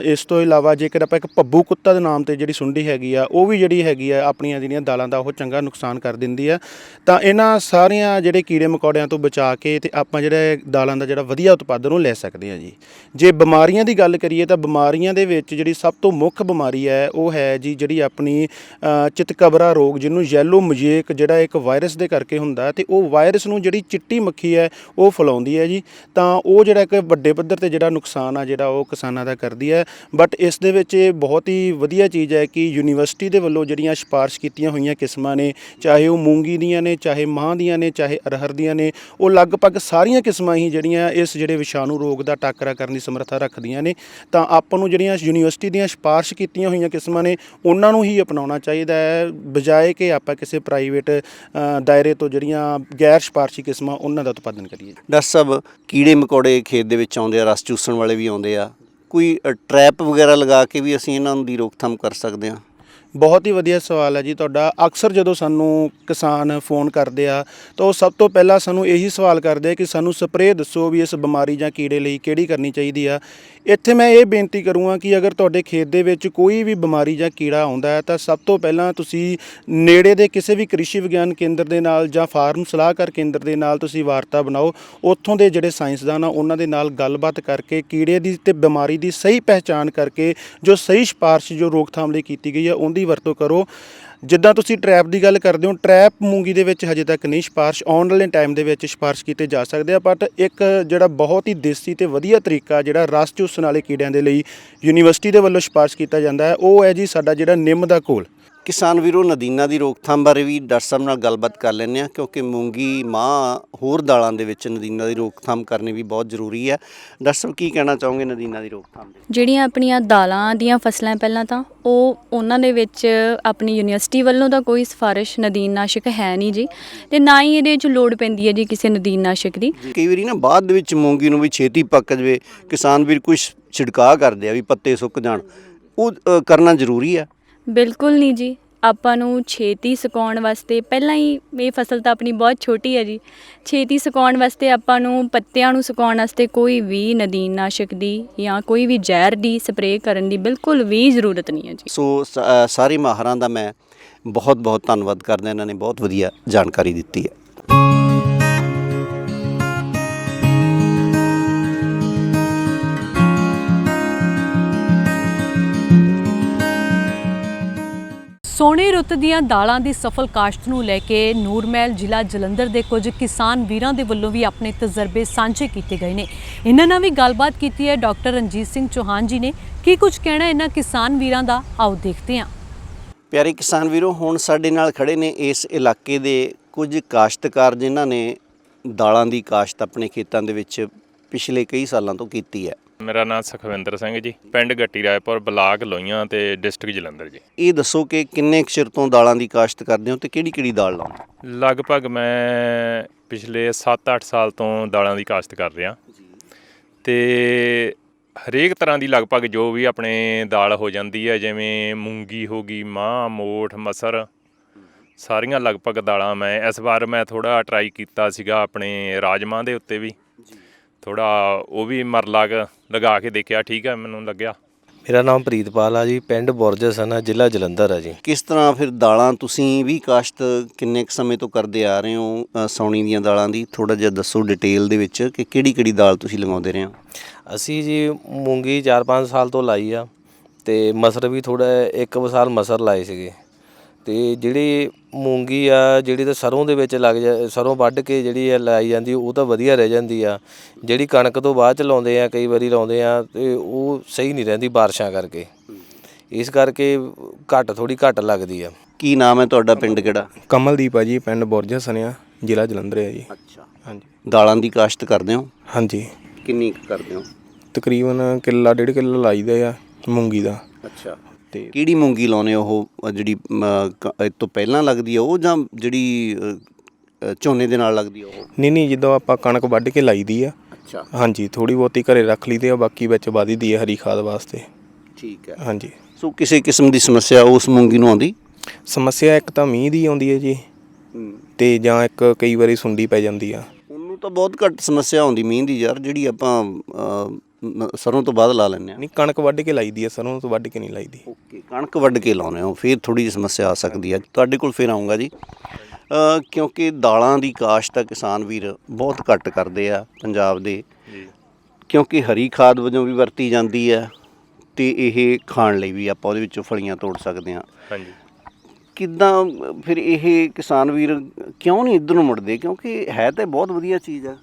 ਇਸ ਤੋਂ ਇਲਾਵਾ ਜੇਕਰ ਆਪਾਂ ਇੱਕ ਭੱਬੂ ਕੁੱਤਾ ਦੇ ਨਾਮ ਤੇ ਜਿਹੜੀ ਸੁੰਡੀ ਹੈਗੀ ਆ, ਉਹ ਵੀ ਜਿਹੜੀ ਹੈਗੀ ਆ, ਆਪਣੀਆਂ ਜਿਹੜੀਆਂ ਦਾਲਾਂ ਦਾ ਉਹ ਚੰਗਾ ਨੁਕਸਾਨ ਕਰ ਦਿੰਦੀ ਆ। ਤਾਂ ਇਹਨਾਂ ਸਾਰੀਆਂ ਜਿਹੜੇ ਕੀੜੇ ਮਕੌੜਿਆਂ ਤੋਂ ਬਚਾ ਕੇ ਤੇ ਆਪਾਂ ਜਿਹੜੇ ਦਾਲਾਂ ਦਾ ਜਿਹੜਾ ਵਧੀਆ ਉਤਪਾਦਨ ਉਹ ਲੈ ਸਕਦੇ ਆ ਜੀ। ਜੇ ਬਿਮਾਰੀਆਂ ਦੀ ਗੱਲ ਕਰੀਏ ਤਾਂ ਬਿਮਾਰੀਆਂ ਦੇ ਵਿੱਚ ਜਿਹੜੀ ਸਭ ਤੋਂ ਮੁੱਖ ਬਿਮਾਰੀ ਹੈ, ਉਹ ਹੈ ਜੀ ਜਿਹੜੀ ਆਪਣੀ ਚਿਤਕਬਰਾ ਰੋਗ ਜਿਹਨੂੰ ਯੈਲੋ ਮਜੇਕ ਜਿਹੜਾ ਇੱਕ ਵਾਇਰਸ ਦੇ ਕਰਕੇ ਹੁੰਦਾ ਤੇ ਉਹ ਵਾਇਰਸ ਨੂੰ ਜਿਹੜੀ ਚਿੱਟੀ ਮੱਖੀ ਹੈ, ਉਹ ਫੈਲਾਉਂਦੀ ਹੈ ਜੀ। ਤਾਂ ਉਹ ਜਿਹੜਾ ਇੱਕ ਵੱਡੇ ਪੱਧਰ ਤੇ ਜਿਹੜਾ ਨੁਕਸਾਨ ਆ ਜਿਹੜਾ ਉਹ ਕਿਸਾਨਾਂ ਦਾ ਕਰ ਕਰਦੀ ਹੈ। ਬਟ ਇਸ ਦੇ ਵਿੱਚ ਇਹ ਬਹੁਤ ਹੀ ਵਧੀਆ ਚੀਜ਼ ਹੈ ਕਿ ਯੂਨੀਵਰਸਿਟੀ ਦੇ ਵੱਲੋਂ ਜਿਹੜੀਆਂ ਸਿਫਾਰਿਸ਼ ਕੀਤੀਆਂ ਹੋਈਆਂ ਕਿਸਮਾਂ ਨੇ, ਚਾਹੇ ਉਹ ਮੂੰਗੀ ਦੀਆਂ ਨੇ, ਚਾਹੇ ਮਾਂ ਦੀਆਂ ਨੇ, ਚਾਹੇ ਅਰਹਰ ਦੀਆਂ ਨੇ, ਉਹ ਲਗਭਗ ਸਾਰੀਆਂ ਕਿਸਮਾਂ ਹੀ ਜਿਹੜੀਆਂ ਇਸ ਜਿਹੜੇ ਵਿਸ਼ਾਣੂ ਰੋਗ ਦਾ ਟਾਕਰਾ ਕਰਨ ਦੀ ਸਮਰੱਥਾ ਰੱਖਦੀਆਂ ਨੇ। ਤਾਂ ਆਪਾਂ ਨੂੰ ਜਿਹੜੀਆਂ ਯੂਨੀਵਰਸਿਟੀ ਦੀਆਂ ਸਿਫਾਰਿਸ਼ ਕੀਤੀਆਂ ਹੋਈਆਂ ਕਿਸਮਾਂ ਨੇ, ਉਹਨਾਂ ਨੂੰ ਹੀ ਅਪਣਾਉਣਾ ਚਾਹੀਦਾ ਹੈ। ਬਜਾਏ ਕਿ ਆਪਾਂ ਕਿਸੇ ਪ੍ਰਾਈਵੇਟ ਦਾਇਰੇ ਤੋਂ ਜਿਹੜੀਆਂ ਗੈਰ ਸਿਫਾਰਸ਼ੀ ਕਿਸਮਾਂ, ਉਹਨਾਂ ਦਾ ਉਤਪਾਦਨ ਕਰੀਏ। ਡਾਕਟਰ ਸਾਹਿਬ, ਕੀੜੇ ਮਕੌੜੇ ਖੇਤ ਦੇ ਵਿੱਚ ਆਉਂਦੇ ਆ, ਰਸ ਚੂਸਣ ਵਾਲੇ ਵੀ ਆਉਂਦੇ ਆ। ਕੋਈ ਟ੍ਰੈਪ ਵਗੈਰਾ ਲਗਾ ਕੇ ਵੀ ਅਸੀਂ ਇਹਨਾਂ ਦੀ ਰੋਕਥਾਮ ਕਰ ਸਕਦੇ ਹਾਂ? ਬਹੁਤ ਹੀ ਵਧੀਆ ਸਵਾਲ ਹੈ ਜੀ ਤੁਹਾਡਾ। ਅਕਸਰ ਜਦੋਂ ਸਾਨੂੰ ਕਿਸਾਨ ਫੋਨ ਕਰਦੇ ਆ, ਤਾਂ ਉਹ ਸਭ ਤੋਂ ਪਹਿਲਾਂ ਸਾਨੂੰ ਇਹੀ ਸਵਾਲ ਕਰਦੇ ਆ ਕਿ ਸਾਨੂੰ ਸਪਰੇਅ ਦੱਸੋ ਵੀ ਇਸ ਬਿਮਾਰੀ ਜਾਂ ਕੀੜੇ ਲਈ ਕਿਹੜੀ ਕਰਨੀ ਚਾਹੀਦੀ ਆ। ਇੱਥੇ ਮੈਂ ਇਹ ਬੇਨਤੀ ਕਰੂੰਗਾ ਕਿ ਅਗਰ ਤੁਹਾਡੇ ਖੇਤ ਦੇ ਵਿੱਚ ਕੋਈ ਵੀ ਬਿਮਾਰੀ ਜਾਂ ਕੀੜਾ ਆਉਂਦਾ ਹੈ, ਤਾਂ ਸਭ ਤੋਂ ਪਹਿਲਾਂ ਤੁਸੀਂ ਨੇੜੇ ਦੇ ਕਿਸੇ ਵੀ ਕ੍ਰਿਸ਼ੀ ਵਿਗਿਆਨ ਕੇਂਦਰ ਦੇ ਨਾਲ ਜਾਂ ਫਾਰਮ ਸਲਾਹਕਾਰ ਕੇਂਦਰ ਦੇ ਨਾਲ ਤੁਸੀਂ ਵਾਰਤਾ ਬਣਾਓ। ਉੱਥੋਂ ਦੇ ਜਿਹੜੇ ਸਾਇੰਸਦਾਨ ਆ, ਉਹਨਾਂ ਦੇ ਨਾਲ ਗੱਲਬਾਤ ਕਰਕੇ, ਕੀੜੇ ਦੀ ਤੇ ਬਿਮਾਰੀ ਦੀ ਸਹੀ ਪਹਿਚਾਣ ਕਰਕੇ, ਜੋ ਸਹੀ ਸਿਫਾਰਿਸ਼, ਜੋ ਰੋਕਥਾਮ ਲਈ ਕੀਤੀ ਗਈ ਹੈ ਉਹਦੀ ਵਰਤੋਂ ਕਰੋ। ਜਿੱਦਾਂ ਤੁਸੀਂ ਟ੍ਰੈਪ ਦੀ ਗੱਲ ਕਰਦੇ ਹੋ ਟ੍ਰੈਪ ਮੂੰਗੀ ਦੇ ਵਿੱਚ ਹਜੇ ਤੱਕ ਨਹੀਂ ਸਿਫਾਰਿਸ਼ ਆਉਣ ਵਾਲੇ ਟਾਈਮ ਦੇ ਵਿੱਚ ਸਿਫਾਰਿਸ਼ ਕੀਤੇ ਜਾ ਸਕਦੇ ਆ ਬਟ ਇੱਕ ਜਿਹੜਾ ਬਹੁਤ ਹੀ ਦੇਸੀ ਤੇ ਵਧੀਆ ਤਰੀਕਾ ਜਿਹੜਾ ਰਸ ਚੂਸਣ ਵਾਲੇ ਕੀੜਿਆਂ ਦੇ ਲਈ ਯੂਨੀਵਰਸਿਟੀ ਦੇ ਵੱਲੋਂ ਸਿਫਾਰਿਸ਼ ਕੀਤਾ ਜਾਂਦਾ ਹੈ, ਉਹ ਹੈ ਜੀ ਸਾਡਾ ਜਿਹੜਾ ਨਿੰਮ ਦਾ ਘੋਲ। ਕਿਸਾਨ ਵੀਰੋ ਨਦੀਨਾਂ ਦੀ ਰੋਕਥਾਮ ਬਾਰੇ ਵੀ ਡਾਕਟਰ ਸਾਹਿਬ ਨਾਲ ਗੱਲਬਾਤ ਕਰ ਲੈਂਦੇ ਆ ਕਿਉਂਕਿ ਮੂੰਗੀ ਮਾਂ ਹੋਰ ਦਾਲਾਂ ਦੇ ਵਿੱਚ ਨਦੀਨਾਂ ਦੀ ਰੋਕਥਾਮ ਕਰਨੀ ਵੀ ਬਹੁਤ ਜ਼ਰੂਰੀ ਹੈ। ਡਾਕਟਰ ਸਾਹਿਬ ਕੀ ਕਹਿਣਾ ਚਾਹੋਗੇ ਨਦੀਨਾਂ ਦੀ ਰੋਕਥਾਮ ਦੇ ਜਿਹੜੀਆਂ ਆਪਣੀਆਂ ਦਾਲਾਂ ਦੀਆਂ ਫਸਲਾਂ ਪਹਿਲਾਂ ਤਾਂ ਉਹ ਉਹਨਾਂ ਦੇ ਵਿੱਚ ਆਪਣੀ ਯੂਨੀਵਰਸਿਟੀ ਵੱਲੋਂ ਤਾਂ ਕੋਈ ਸਿਫਾਰਿਸ਼ ਨਦੀਨਨਾਸ਼ਕ ਹੈ ਨਹੀਂ ਜੀ ਤੇ ਨਾ ਹੀ ਇਹਦੇ ਵਿੱਚ ਲੋੜ ਪੈਂਦੀ ਹੈ ਜੀ ਕਿਸੇ ਨਦੀਨਨਾਸ਼ਕ ਦੀ। ਕਈ ਵਾਰੀ ਨਾ ਬਾਅਦ ਦੇ ਵਿੱਚ ਮੂੰਗੀ ਨੂੰ ਵੀ ਛੇਤੀ ਪੱਕ ਜਵੇ ਕਿਸਾਨ ਵੀਰ ਕੁਝ ਛਿੜਕਾਅ ਕਰਦੇ ਆ ਵੀ ਪੱਤੇ ਸੁੱਕ ਜਾਣ ਉਹ ਕਰਨਾ ਜ਼ਰੂਰੀ ਹੈ। ਬਿਲਕੁਲ ਨਹੀਂ ਜੀ। ਆਪਾਂ ਨੂੰ ਛੇਤੀ ਸੁਕਾਉਣ ਵਾਸਤੇ, ਪਹਿਲਾਂ ਹੀ ਇਹ ਫਸਲ ਤਾਂ ਆਪਣੀ ਬਹੁਤ ਛੋਟੀ ਹੈ ਜੀ। ਛੇਤੀ ਸੁਕਾਉਣ ਵਾਸਤੇ ਆਪਾਂ ਨੂੰ ਪੱਤਿਆਂ ਨੂੰ ਸੁਕਾਉਣ ਵਾਸਤੇ ਕੋਈ ਵੀ ਨਦੀਨਨਾਸ਼ਕ ਦੀ ਜਾਂ ਕੋਈ ਵੀ ਜ਼ਹਿਰ ਦੀ ਸਪਰੇਅ ਕਰਨ ਦੀ ਬਿਲਕੁਲ ਵੀ ਜ਼ਰੂਰਤ ਨਹੀਂ ਹੈ ਜੀ। ਸੋ, ਸ- ਸਾਰੇ ਮਾਹਰਾਂ ਦਾ ਮੈਂ ਬਹੁਤ ਬਹੁਤ ਧੰਨਵਾਦ ਕਰਦਾ। ਇਹਨਾਂ ਨੇ ਬਹੁਤ ਵਧੀਆ ਜਾਣਕਾਰੀ ਦਿੱਤੀ ਹੈ। ਰੁੱਤ ਦੀਆਂ ਦਾਲਾਂ ਦੀ ਸਫਲ ਕਾਸ਼ਤ ਨੂੰ ਲੈ ਕੇ ਨੂਰਮਹਿਲ ਜ਼ਿਲ੍ਹਾ ਜਲੰਧਰ ਦੇ ਕੁਝ ਕਿਸਾਨ ਵੀਰਾਂ ਦੇ ਵੱਲੋਂ ਵੀ ਆਪਣੇ ਤਜਰਬੇ ਸਾਂਝੇ ਕੀਤੇ ਗਏ ਨੇ। ਇਹਨਾਂ ਨਾਲ ਵੀ ਗੱਲਬਾਤ ਕੀਤੀ ਹੈ ਡਾਕਟਰ ਰਣਜੀਤ ਸਿੰਘ ਚੌਹਾਨ ਜੀ ਨੇ। ਕੀ ਕੁਝ ਕਹਿਣਾ ਇਹਨਾਂ ਕਿਸਾਨ ਵੀਰਾਂ ਦਾ? ਆਓ ਦੇਖਦੇ ਹਾਂ। ਪਿਆਰੇ ਕਿਸਾਨ ਵੀਰੋ, ਹੁਣ ਸਾਡੇ ਨਾਲ ਖੜੇ ਨੇ ਇਸ ਇਲਾਕੇ ਦੇ ਕੁਝ ਕਾਸ਼ਤਕਾਰ ਜਿਨ੍ਹਾਂ ਨੇ ਦਾਲਾਂ ਦੀ ਕਾਸ਼ਤ ਆਪਣੇ ਖੇਤਾਂ ਦੇ ਵਿੱਚ ਪਿਛਲੇ ਕਈ ਸਾਲਾਂ ਤੋਂ ਕੀਤੀ ਹੈ। ਮੇਰਾ ਨਾਮ ਸੁਖਵਿੰਦਰ ਸਿੰਘ ਜੀ ਪਿੰਡ ਗੱਟੀ ਰਾਏਪੁਰ ਬਲਾਕ ਲੋਹੀਆਂ ਤੇ ਡਿਸਟ੍ਰਿਕਟ ਜਲੰਧਰ ਜੀ। ਇਹ ਦੱਸੋ ਕਿ ਕਿੰਨੇ ਕੁ ਚਿਰ ਤੋਂ ਦਾਲਾਂ ਦੀ ਕਾਸ਼ਤ ਕਰਦੇ ਹੋ ਤੇ ਕਿਹੜੀ ਕਿਹੜੀ ਦਾਲ ਲਾਉਂਦੇ? ਲਗਭਗ ਮੈਂ ਪਿਛਲੇ 7-8 ਸਾਲ ਤੋਂ ਦਾਲਾਂ ਦੀ ਕਾਸ਼ਤ ਕਰ ਰਿਹਾ। ਤੇ ਹਰੇਕ ਤਰ੍ਹਾਂ ਦੀ ਲਗਭਗ ਜੋ ਵੀ ਆਪਣੇ ਦਾਲ ਹੋ ਜਾਂਦੀ ਹੈ ਜਿਵੇਂ ਮੂੰਗੀ ਹੋ ਗਈ ਮਾਂ ਮੋਠ ਮਸਰ ਸਾਰੀਆਂ ਲਗਭਗ ਦਾਲਾਂ ਮੈਂ ਇਸ ਵਾਰ ਮੈਂ ਥੋੜਾ ਟਰਾਈ ਕੀਤਾ ਸੀਗਾ ਆਪਣੇ ਰਾਜਮਾਂ ਦੇ ਉੱਤੇ ਵੀ। ਥੋੜਾ ਉਹ ਵੀ ਮਰਲਗ ਲਗਾ ਕੇ ਦੇਖਿਆ ਠੀਕ ਹੈ ਮੈਨੂੰ ਲੱਗਿਆ। ਮੇਰਾ ਨਾਮ ਪ੍ਰੀਤਪਾਲ ਆ ਜੀ ਪਿੰਡ ਬੁਰਜਸਨ ਜ਼ਿਲ੍ਹਾ ਜਲੰਧਰ ਆ ਜੀ। ਕਿਸ ਤਰ੍ਹਾਂ ਫਿਰ ਦਾਲਾਂ ਤੁਸੀਂ ਵੀ ਕਾਸ਼ਤ ਕਿੰਨੇ ਕੁ ਸਮੇਂ ਤੋਂ ਕਰਦੇ ਆ ਰਹੇ ਹੋ ਅ, ਸਾਉਣੀ ਦੀਆਂ ਦਾਲਾਂ ਦੀ? ਥੋੜਾ ਜਿਹਾ ਦੱਸੋ ਡਿਟੇਲ ਦੇ ਵਿੱਚ ਕਿ ਕਿਹੜੀ ਕਿਹੜੀ ਦਾਲ ਤੁਸੀਂ ਲਗਾਉਂਦੇ ਰਹੇ ਹੋ? ਅਸੀਂ ਜੀ ਮੂੰਗੀ 4-5 ਸਾਲ ਤੋਂ ਲਾਈ ਆ ਤੇ ਮਸਰ ਵੀ ਥੋੜਾ ਇੱਕ ਕੁ ਸਾਲ ਮਸਰ ਲਾਏ ਸੀਗੇ। ਤੇ ਜਿਹੜੀ ਮੂੰਗੀ ਆ ਜਿਹੜੀ ਤਾਂ ਸਰੋਂ ਦੇ ਵਿੱਚ ਲੱਗ ਜਾ ਸਰੋਂ ਵੱਢ ਕੇ ਜਿਹੜੀ ਆ ਲਾਈ ਜਾਂਦੀ ਉਹ ਤਾਂ ਵਧੀਆ ਰਹਿ ਜਾਂਦੀ ਆ। ਜਿਹੜੀ ਕਣਕ ਤੋਂ ਬਾਅਦ ਚ ਲਾਉਂਦੇ ਆ ਕਈ ਵਾਰੀ ਲਾਉਂਦੇ ਆ ਤੇ ਉਹ ਸਹੀ ਨਹੀਂ ਰਹਿੰਦੀ ਬਾਰਿਸ਼ਾਂ ਕਰਕੇ। ਇਸ ਕਰਕੇ ਘੱਟ ਥੋੜੀ ਘੱਟ ਲੱਗਦੀ ਆ। ਕੀ ਨਾਮ ਹੈ ਤੁਹਾਡਾ ਪਿੰਡ ਕਿਹੜਾ? ਕਮਲਦੀਪ ਆ ਜੀ ਪਿੰਡ ਬੁਰਜ ਸਨਿਆ ਜ਼ਿਲ੍ਹਾ ਜਲੰਧਰ ਹੈ ਜੀ। ਅੱਛਾ। ਹਾਂਜੀ। ਦਾਲਾਂ ਦੀ ਕਾਸ਼ਤ ਕਰਦੇ ਹੋ? ਹਾਂਜੀ। ਕਿੰਨੀ ਕੁ ਕਰਦੇ ਹੋ? ਤਕਰੀਬਨ ਕਿੱਲਾ ਡੇਢ ਕਿੱਲਾ ਲਾਈਦਾ ਆ ਮੂੰਗੀ ਦਾ। ਅੱਛਾ। ਤੇ ਕਿਹੜੀ ਮੂੰਗੀ ਲਾਉਨੇ ਉਹ ਅ, ਜਿਹੜੀ ਕ- ਇਹ ਤੋਂ ਪਹਿਲਾਂ ਲੱਗਦੀ ਹੈ ਉਹ ਜਾਂ ਜਿਹੜੀ ਅ, ਅ, ਝੋਨੇ ਦੇ ਨਾਲ ਲੱਗਦੀ ਹੈ ਉਹ? ਨਹੀਂ ਨਹੀਂ ਜਦੋਂ ਆਪਾਂ ਕਣਕ ਵੱਢ ਕੇ ਲਾਈਦੀ ਆ। ਅੱਛਾ। ਹਾਂਜੀ ਥੋੜੀ ਬਹੁਤੀ ਘਰੇ ਰੱਖ ਲਈਦੀ ਆ ਬਾਕੀ ਵਿੱਚ ਵਾਧੀ ਦੀ ਆ ਹਰੀ ਖਾਦ ਵਾਸਤੇ। ਠੀਕ ਹੈ। ਹਾਂਜੀ। ਸੋ ਕਿਸੇ ਕਿਸਮ ਦੀ ਸਮੱਸਿਆ ਉਸ ਮੂੰਗੀ ਨੂੰ ਆਉਂਦੀ? ਸਮੱਸਿਆ ਇੱਕ ਤਾਂ ਮੀਂਹ ਦੀ ਆਉਂਦੀ ਹੈ ਜੀ। ਤੇ ਜਾਂ ਇੱਕ ਕਈ ਵਾਰੀ ਸੁੰਡੀ ਪੈ ਜਾਂਦੀ ਆ। ਉਹਨੂੰ ਤਾਂ ਬਹੁਤ ਘੱਟ ਸਮੱਸਿਆ ਆਉਂਦੀ ਮੀਂਹ ਦੀ ਯਾਰ ਜਿਹੜੀ ਆਪਾਂ ਅ, ਮ- ਸਰੋਂ ਤੋਂ ਬਾਅਦ ਲਾ ਲੈਂਦੇ ਆ ਨਹੀਂ ਕਣਕ ਵੱਢ ਕੇ ਲਾਈਦੀ ਆ ਸਰੋਂ ਤੋਂ ਵੱਢ ਕੇ ਨਹੀਂ ਲਾਈਦੀ ਓਕੇ ਕਣਕ ਵੱਢ ਕੇ ਲਾਉਨੇ ਹੋ ਫਿਰ ਥੋੜੀ ਜਿਹੀ ਸਮੱਸਿਆ ਆ ਸਕਦੀ ਹੈ। ਤੁਹਾਡੇ ਕੋਲ ਫਿਰ ਆਉਂਗਾ ਜੀ। ਅ, ਕਿਉਂਕਿ ਦਾਲਾਂ ਦੀ ਕਾਸ਼ਤ ਤਾਂ ਕਿਸਾਨ ਵੀਰ ਬਹੁਤ ਘੱਟ ਕਰਦੇ ਆ ਪੰਜਾਬ ਦੇ। ਜੀ। ਕਿਉਂਕਿ ਹਰੀ ਖਾਦ ਵਜੋਂ ਵੀ ਵਰਤੀ ਜਾਂਦੀ ਹੈ ਤੇ ਇਹ ਖਾਣ ਲਈ ਵੀ ਆਪਾਂ ਉਹਦੇ ਵਿੱਚੋਂ ਫਲੀਆਂ ਤੋੜ ਸਕਦੇ ਹਾਂ। ਹਾਂਜੀ। ਕਿੱਦਾਂ ਅ, ਫਿਰ ਇਹ ਕਿਸਾਨ ਵੀਰ ਕਿਉਂ ਨਹੀਂ ਇੱਧਰ ਨੂੰ ਮੁੜਦੇ? ਕਿਉਂਕਿ ਹੈ ਤਾਂ ਬਹੁਤ ਵਧੀਆ ਚੀਜ਼ ਆ।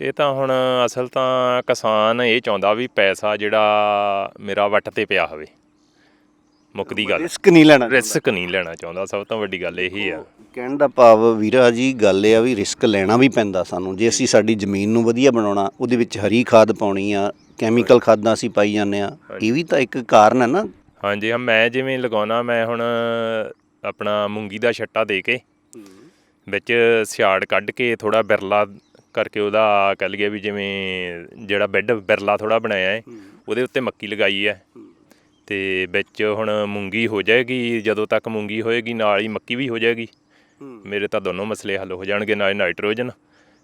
ਇਹ ਤਾਂ ਹੁਣ ਅਸਲ ਤਾਂ ਕਿਸਾਨ ਇਹ ਚਾਹੁੰਦਾ ਵੀ ਪੈਸਾ ਜਿਹੜਾ ਮੇਰਾ ਵੱਟ ਤੇ ਪਿਆ ਹੋਵੇ। ਮੁੱਕਦੀ ਗੱਲ। ਰਿਸਕ ਨਹੀਂ ਲੈਣਾ ਰਿਸਕ ਨਹੀਂ ਲੈਣਾ ਚਾਹੁੰਦਾ ਸਭ ਤੋਂ ਵੱਡੀ ਗੱਲ ਇਹ ਆ। ਕਹਿਣ ਦਾ ਭਾਵ ਵੀਰਾ ਜੀ ਗੱਲ ਇਹ ਆ ਵੀ ਰਿਸਕ ਲੈਣਾ ਵੀ ਪੈਂਦਾ ਸਾਨੂੰ। ਜੇ ਅਸੀਂ ਸਾਡੀ ਜ਼ਮੀਨ ਨੂੰ ਵਧੀਆ ਬਣਾਉਣਾ ਉਹਦੇ ਵਿੱਚ ਹਰੀ ਖਾਦ ਪਾਉਣੀ ਆ ਕੈਮੀਕਲ ਖਾਦਾਂ ਅਸੀਂ ਪਾਈ ਜਾਂਦੇ ਆ ਇਹ ਵੀ ਤਾਂ ਇੱਕ ਕਾਰਨ ਹੈ ਨਾ। ਹਾਂਜੀ ਹਾਂ ਮੈਂ ਜਿਵੇਂ ਲਗਾਉਣਾ ਮੈਂ ਹੁਣ ਆਪਣਾ ਮੂੰਗੀ ਦਾ ਛੱਟਾ ਦੇ ਕੇ ਵਿੱਚ ਸਿਆੜ ਕੱਢ ਕੇ ਥੋੜਾ ਬਿਰਲਾ ਕਰਕੇ ਉਹਦਾ ਕਹਿ ਲਈਏ ਵੀ ਜਿਵੇਂ ਜਿਹੜਾ ਬੈੱਡ ਬਿਰਲਾ ਥੋੜਾ ਬਣਾਇਆ ਹੈ ਉਹਦੇ ਉੱਤੇ ਮੱਕੀ ਲਗਾਈ ਹੈ। ਤੇ ਵਿੱਚ ਹੁਣ ਮੂੰਗੀ ਹੋ ਜਾਏਗੀ ਜਦੋਂ ਤੱਕ ਮੂੰਗੀ ਹੋਏਗੀ ਨਾਲ ਹੀ ਮੱਕੀ ਵੀ ਹੋ ਜਾਏਗੀ। ਮੇਰੇ ਤਾਂ ਦੋਨੋਂ ਮਸਲੇ ਹੱਲ ਹੋ ਜਾਣਗੇ ਨਾਲ ਨਾਈਟ੍ਰੋਜਨ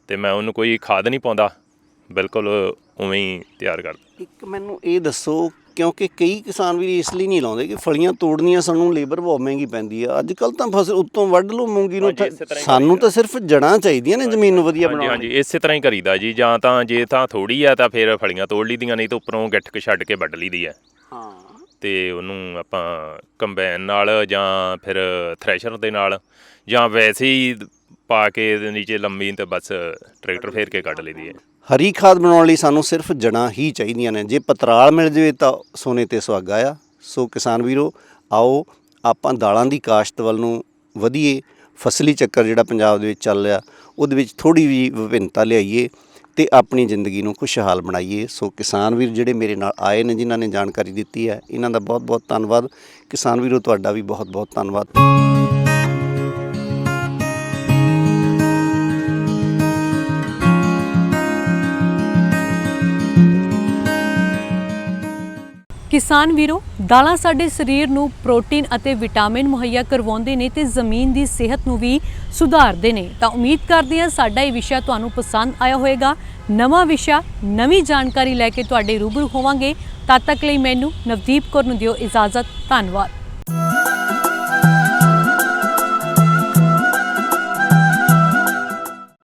ਤੇ ਮੈਂ ਉਹਨੂੰ ਕੋਈ ਖਾਦ ਨਹੀਂ ਪਾਉਂਦਾ। ਬਿਲਕੁਲ ਉਵੇਂ ਹੀ ਤਿਆਰ ਕਰ ਇੱਕ ਮੈਨੂੰ ਇਹ ਦੱਸੋ ਕਿਉਂਕਿ ਕਈ ਕਿਸਾਨ ਵੀ ਇਸ ਲਈ ਨਹੀਂ ਲਾਉਂਦੇ ਕਿ ਫਲੀਆਂ ਤੋੜਨੀਆਂ ਸਾਨੂੰ ਲੇਬਰ ਬਹੁਤ ਮਹਿੰਗੀ ਪੈਂਦੀ ਆ। ਅੱਜ ਕੱਲ ਤਾਂ ਫਸਲ ਉੱਤੋਂ ਵੱਢ ਲਓ ਮੂੰਗੀ ਨੂੰ ਸਾਨੂੰ ਤਾਂ ਸਿਰਫ ਜੜਾਂ ਚਾਹੀਦੀਆਂ ਨੇ ਜ਼ਮੀਨ ਨੂੰ ਵਧੀਆ ਬਣਾਉਣ ਹਾਂਜੀ ਇਸੇ ਤਰ੍ਹਾਂ ਹੀ ਕਰੀਦਾ ਜੀ। ਜਾਂ ਤਾਂ ਜੇ ਤਾਂ ਥੋੜੀ ਆ ਤਾਂ ਫਿਰ ਫਲੀਆਂ ਤੋੜ ਲਈਦੀਆਂ ਨਹੀਂ ਤਾਂ ਉੱਪਰੋਂ ਗਿੱਠਕ ਛੱਡ ਕੇ ਵੱਢ ਲਈਦੀ ਆ। ਹਾਂ। ਤੇ ਉਹਨੂੰ ਆਪਾਂ ਕੰਬਾਈਨ ਨਾਲ ਜਾਂ ਫਿਰ ਥ੍ਰੈਸ਼ਰ ਦੇ ਨਾਲ ਜਾਂ ਵੈਸੇ ਹੀ ਪਾ ਕੇ ਇਹਦੇ ਨੀਚੇ ਲੰਮੀ ਤੇ ਬਸ ਟਰੈਕਟਰ ਫੇਰ ਕੇ ਕੱਢ ਲਈਦੀ ਹੈ ਹਰੀ ਖਾਦ ਬਣਾਉਣ ਲਈ ਸਾਨੂੰ ਸਿਰਫ ਜੜਾਂ ਹੀ ਚਾਹੀਦੀਆਂ ਨੇ। ਜੇ ਪਤਰਾਲ ਮਿਲ ਜਾਵੇ ਤਾਂ ਸੋਨੇ ਤੇ ਸੁਹਾਗਾ ਆ। ਸੋ ਕਿਸਾਨ ਵੀਰੋ, ਆਓ ਆਪਾਂ ਦਾਲਾਂ ਦੀ ਕਾਸ਼ਤ ਵੱਲ ਨੂੰ ਵਧੀਏ। ਫਸਲੀ ਚੱਕਰ ਜਿਹੜਾ ਪੰਜਾਬ ਦੇ ਵਿੱਚ ਚੱਲ ਰਿਹਾ, ਉਹਦੇ ਵਿੱਚ ਥੋੜੀ ਵੀ ਵਿਭਿੰਨਤਾ ਲਿਆਈਏ ਤੇ ਆਪਣੀ ਜ਼ਿੰਦਗੀ ਨੂੰ ਖੁਸ਼ਹਾਲ ਬਣਾਈਏ। ਸੋ ਕਿਸਾਨ ਵੀਰ ਜਿਹੜੇ ਮੇਰੇ ਨਾਲ ਆਏ ਨੇ, ਜਿਨ੍ਹਾਂ ਨੇ ਜਾਣਕਾਰੀ ਦਿੱਤੀ ਹੈ, ਇਹਨਾਂ ਦਾ ਬਹੁਤ ਬਹੁਤ ਧੰਨਵਾਦ। ਕਿਸਾਨ ਵੀਰੋ, ਤੁਹਾਡਾ ਵੀ ਬਹੁਤ ਬਹੁਤ ਧੰਨਵਾਦ। ਕਿਸਾਨ ਵੀਰੋ, ਦਾਲਾਂ ਸਾਡੇ ਸਰੀਰ ਨੂੰ ਪ੍ਰੋਟੀਨ ਅਤੇ ਵਿਟਾਮਿਨ ਮੁਹੱਈਆ ਕਰਵਾਉਂਦੇ ਨੇ ਤੇ ਜ਼ਮੀਨ ਦੀ ਸਿਹਤ ਨੂੰ ਵੀ ਸੁਧਾਰਦੇ ਨੇ। ਤਾਂ ਉਮੀਦ ਕਰਦੇ ਹਾਂ ਸਾਡਾ ਇਹ ਵਿਸ਼ਾ ਤੁਹਾਨੂੰ ਪਸੰਦ ਆਇਆ ਹੋਵੇਗਾ। ਨਵਾਂ ਵਿਸ਼ਾ, ਨਵੀਂ ਜਾਣਕਾਰੀ ਲੈ ਕੇ ਤੁਹਾਡੇ ਰੂਬਰੂ ਹੋਵਾਂਗੇ। ਤਦ ਤੱਕ ਲਈ ਮੈਨੂੰ ਨਵਦੀਪ ਕੌਰ ਨੂੰ ਦਿਓ ਇਜਾਜ਼ਤ। ਧੰਨਵਾਦ।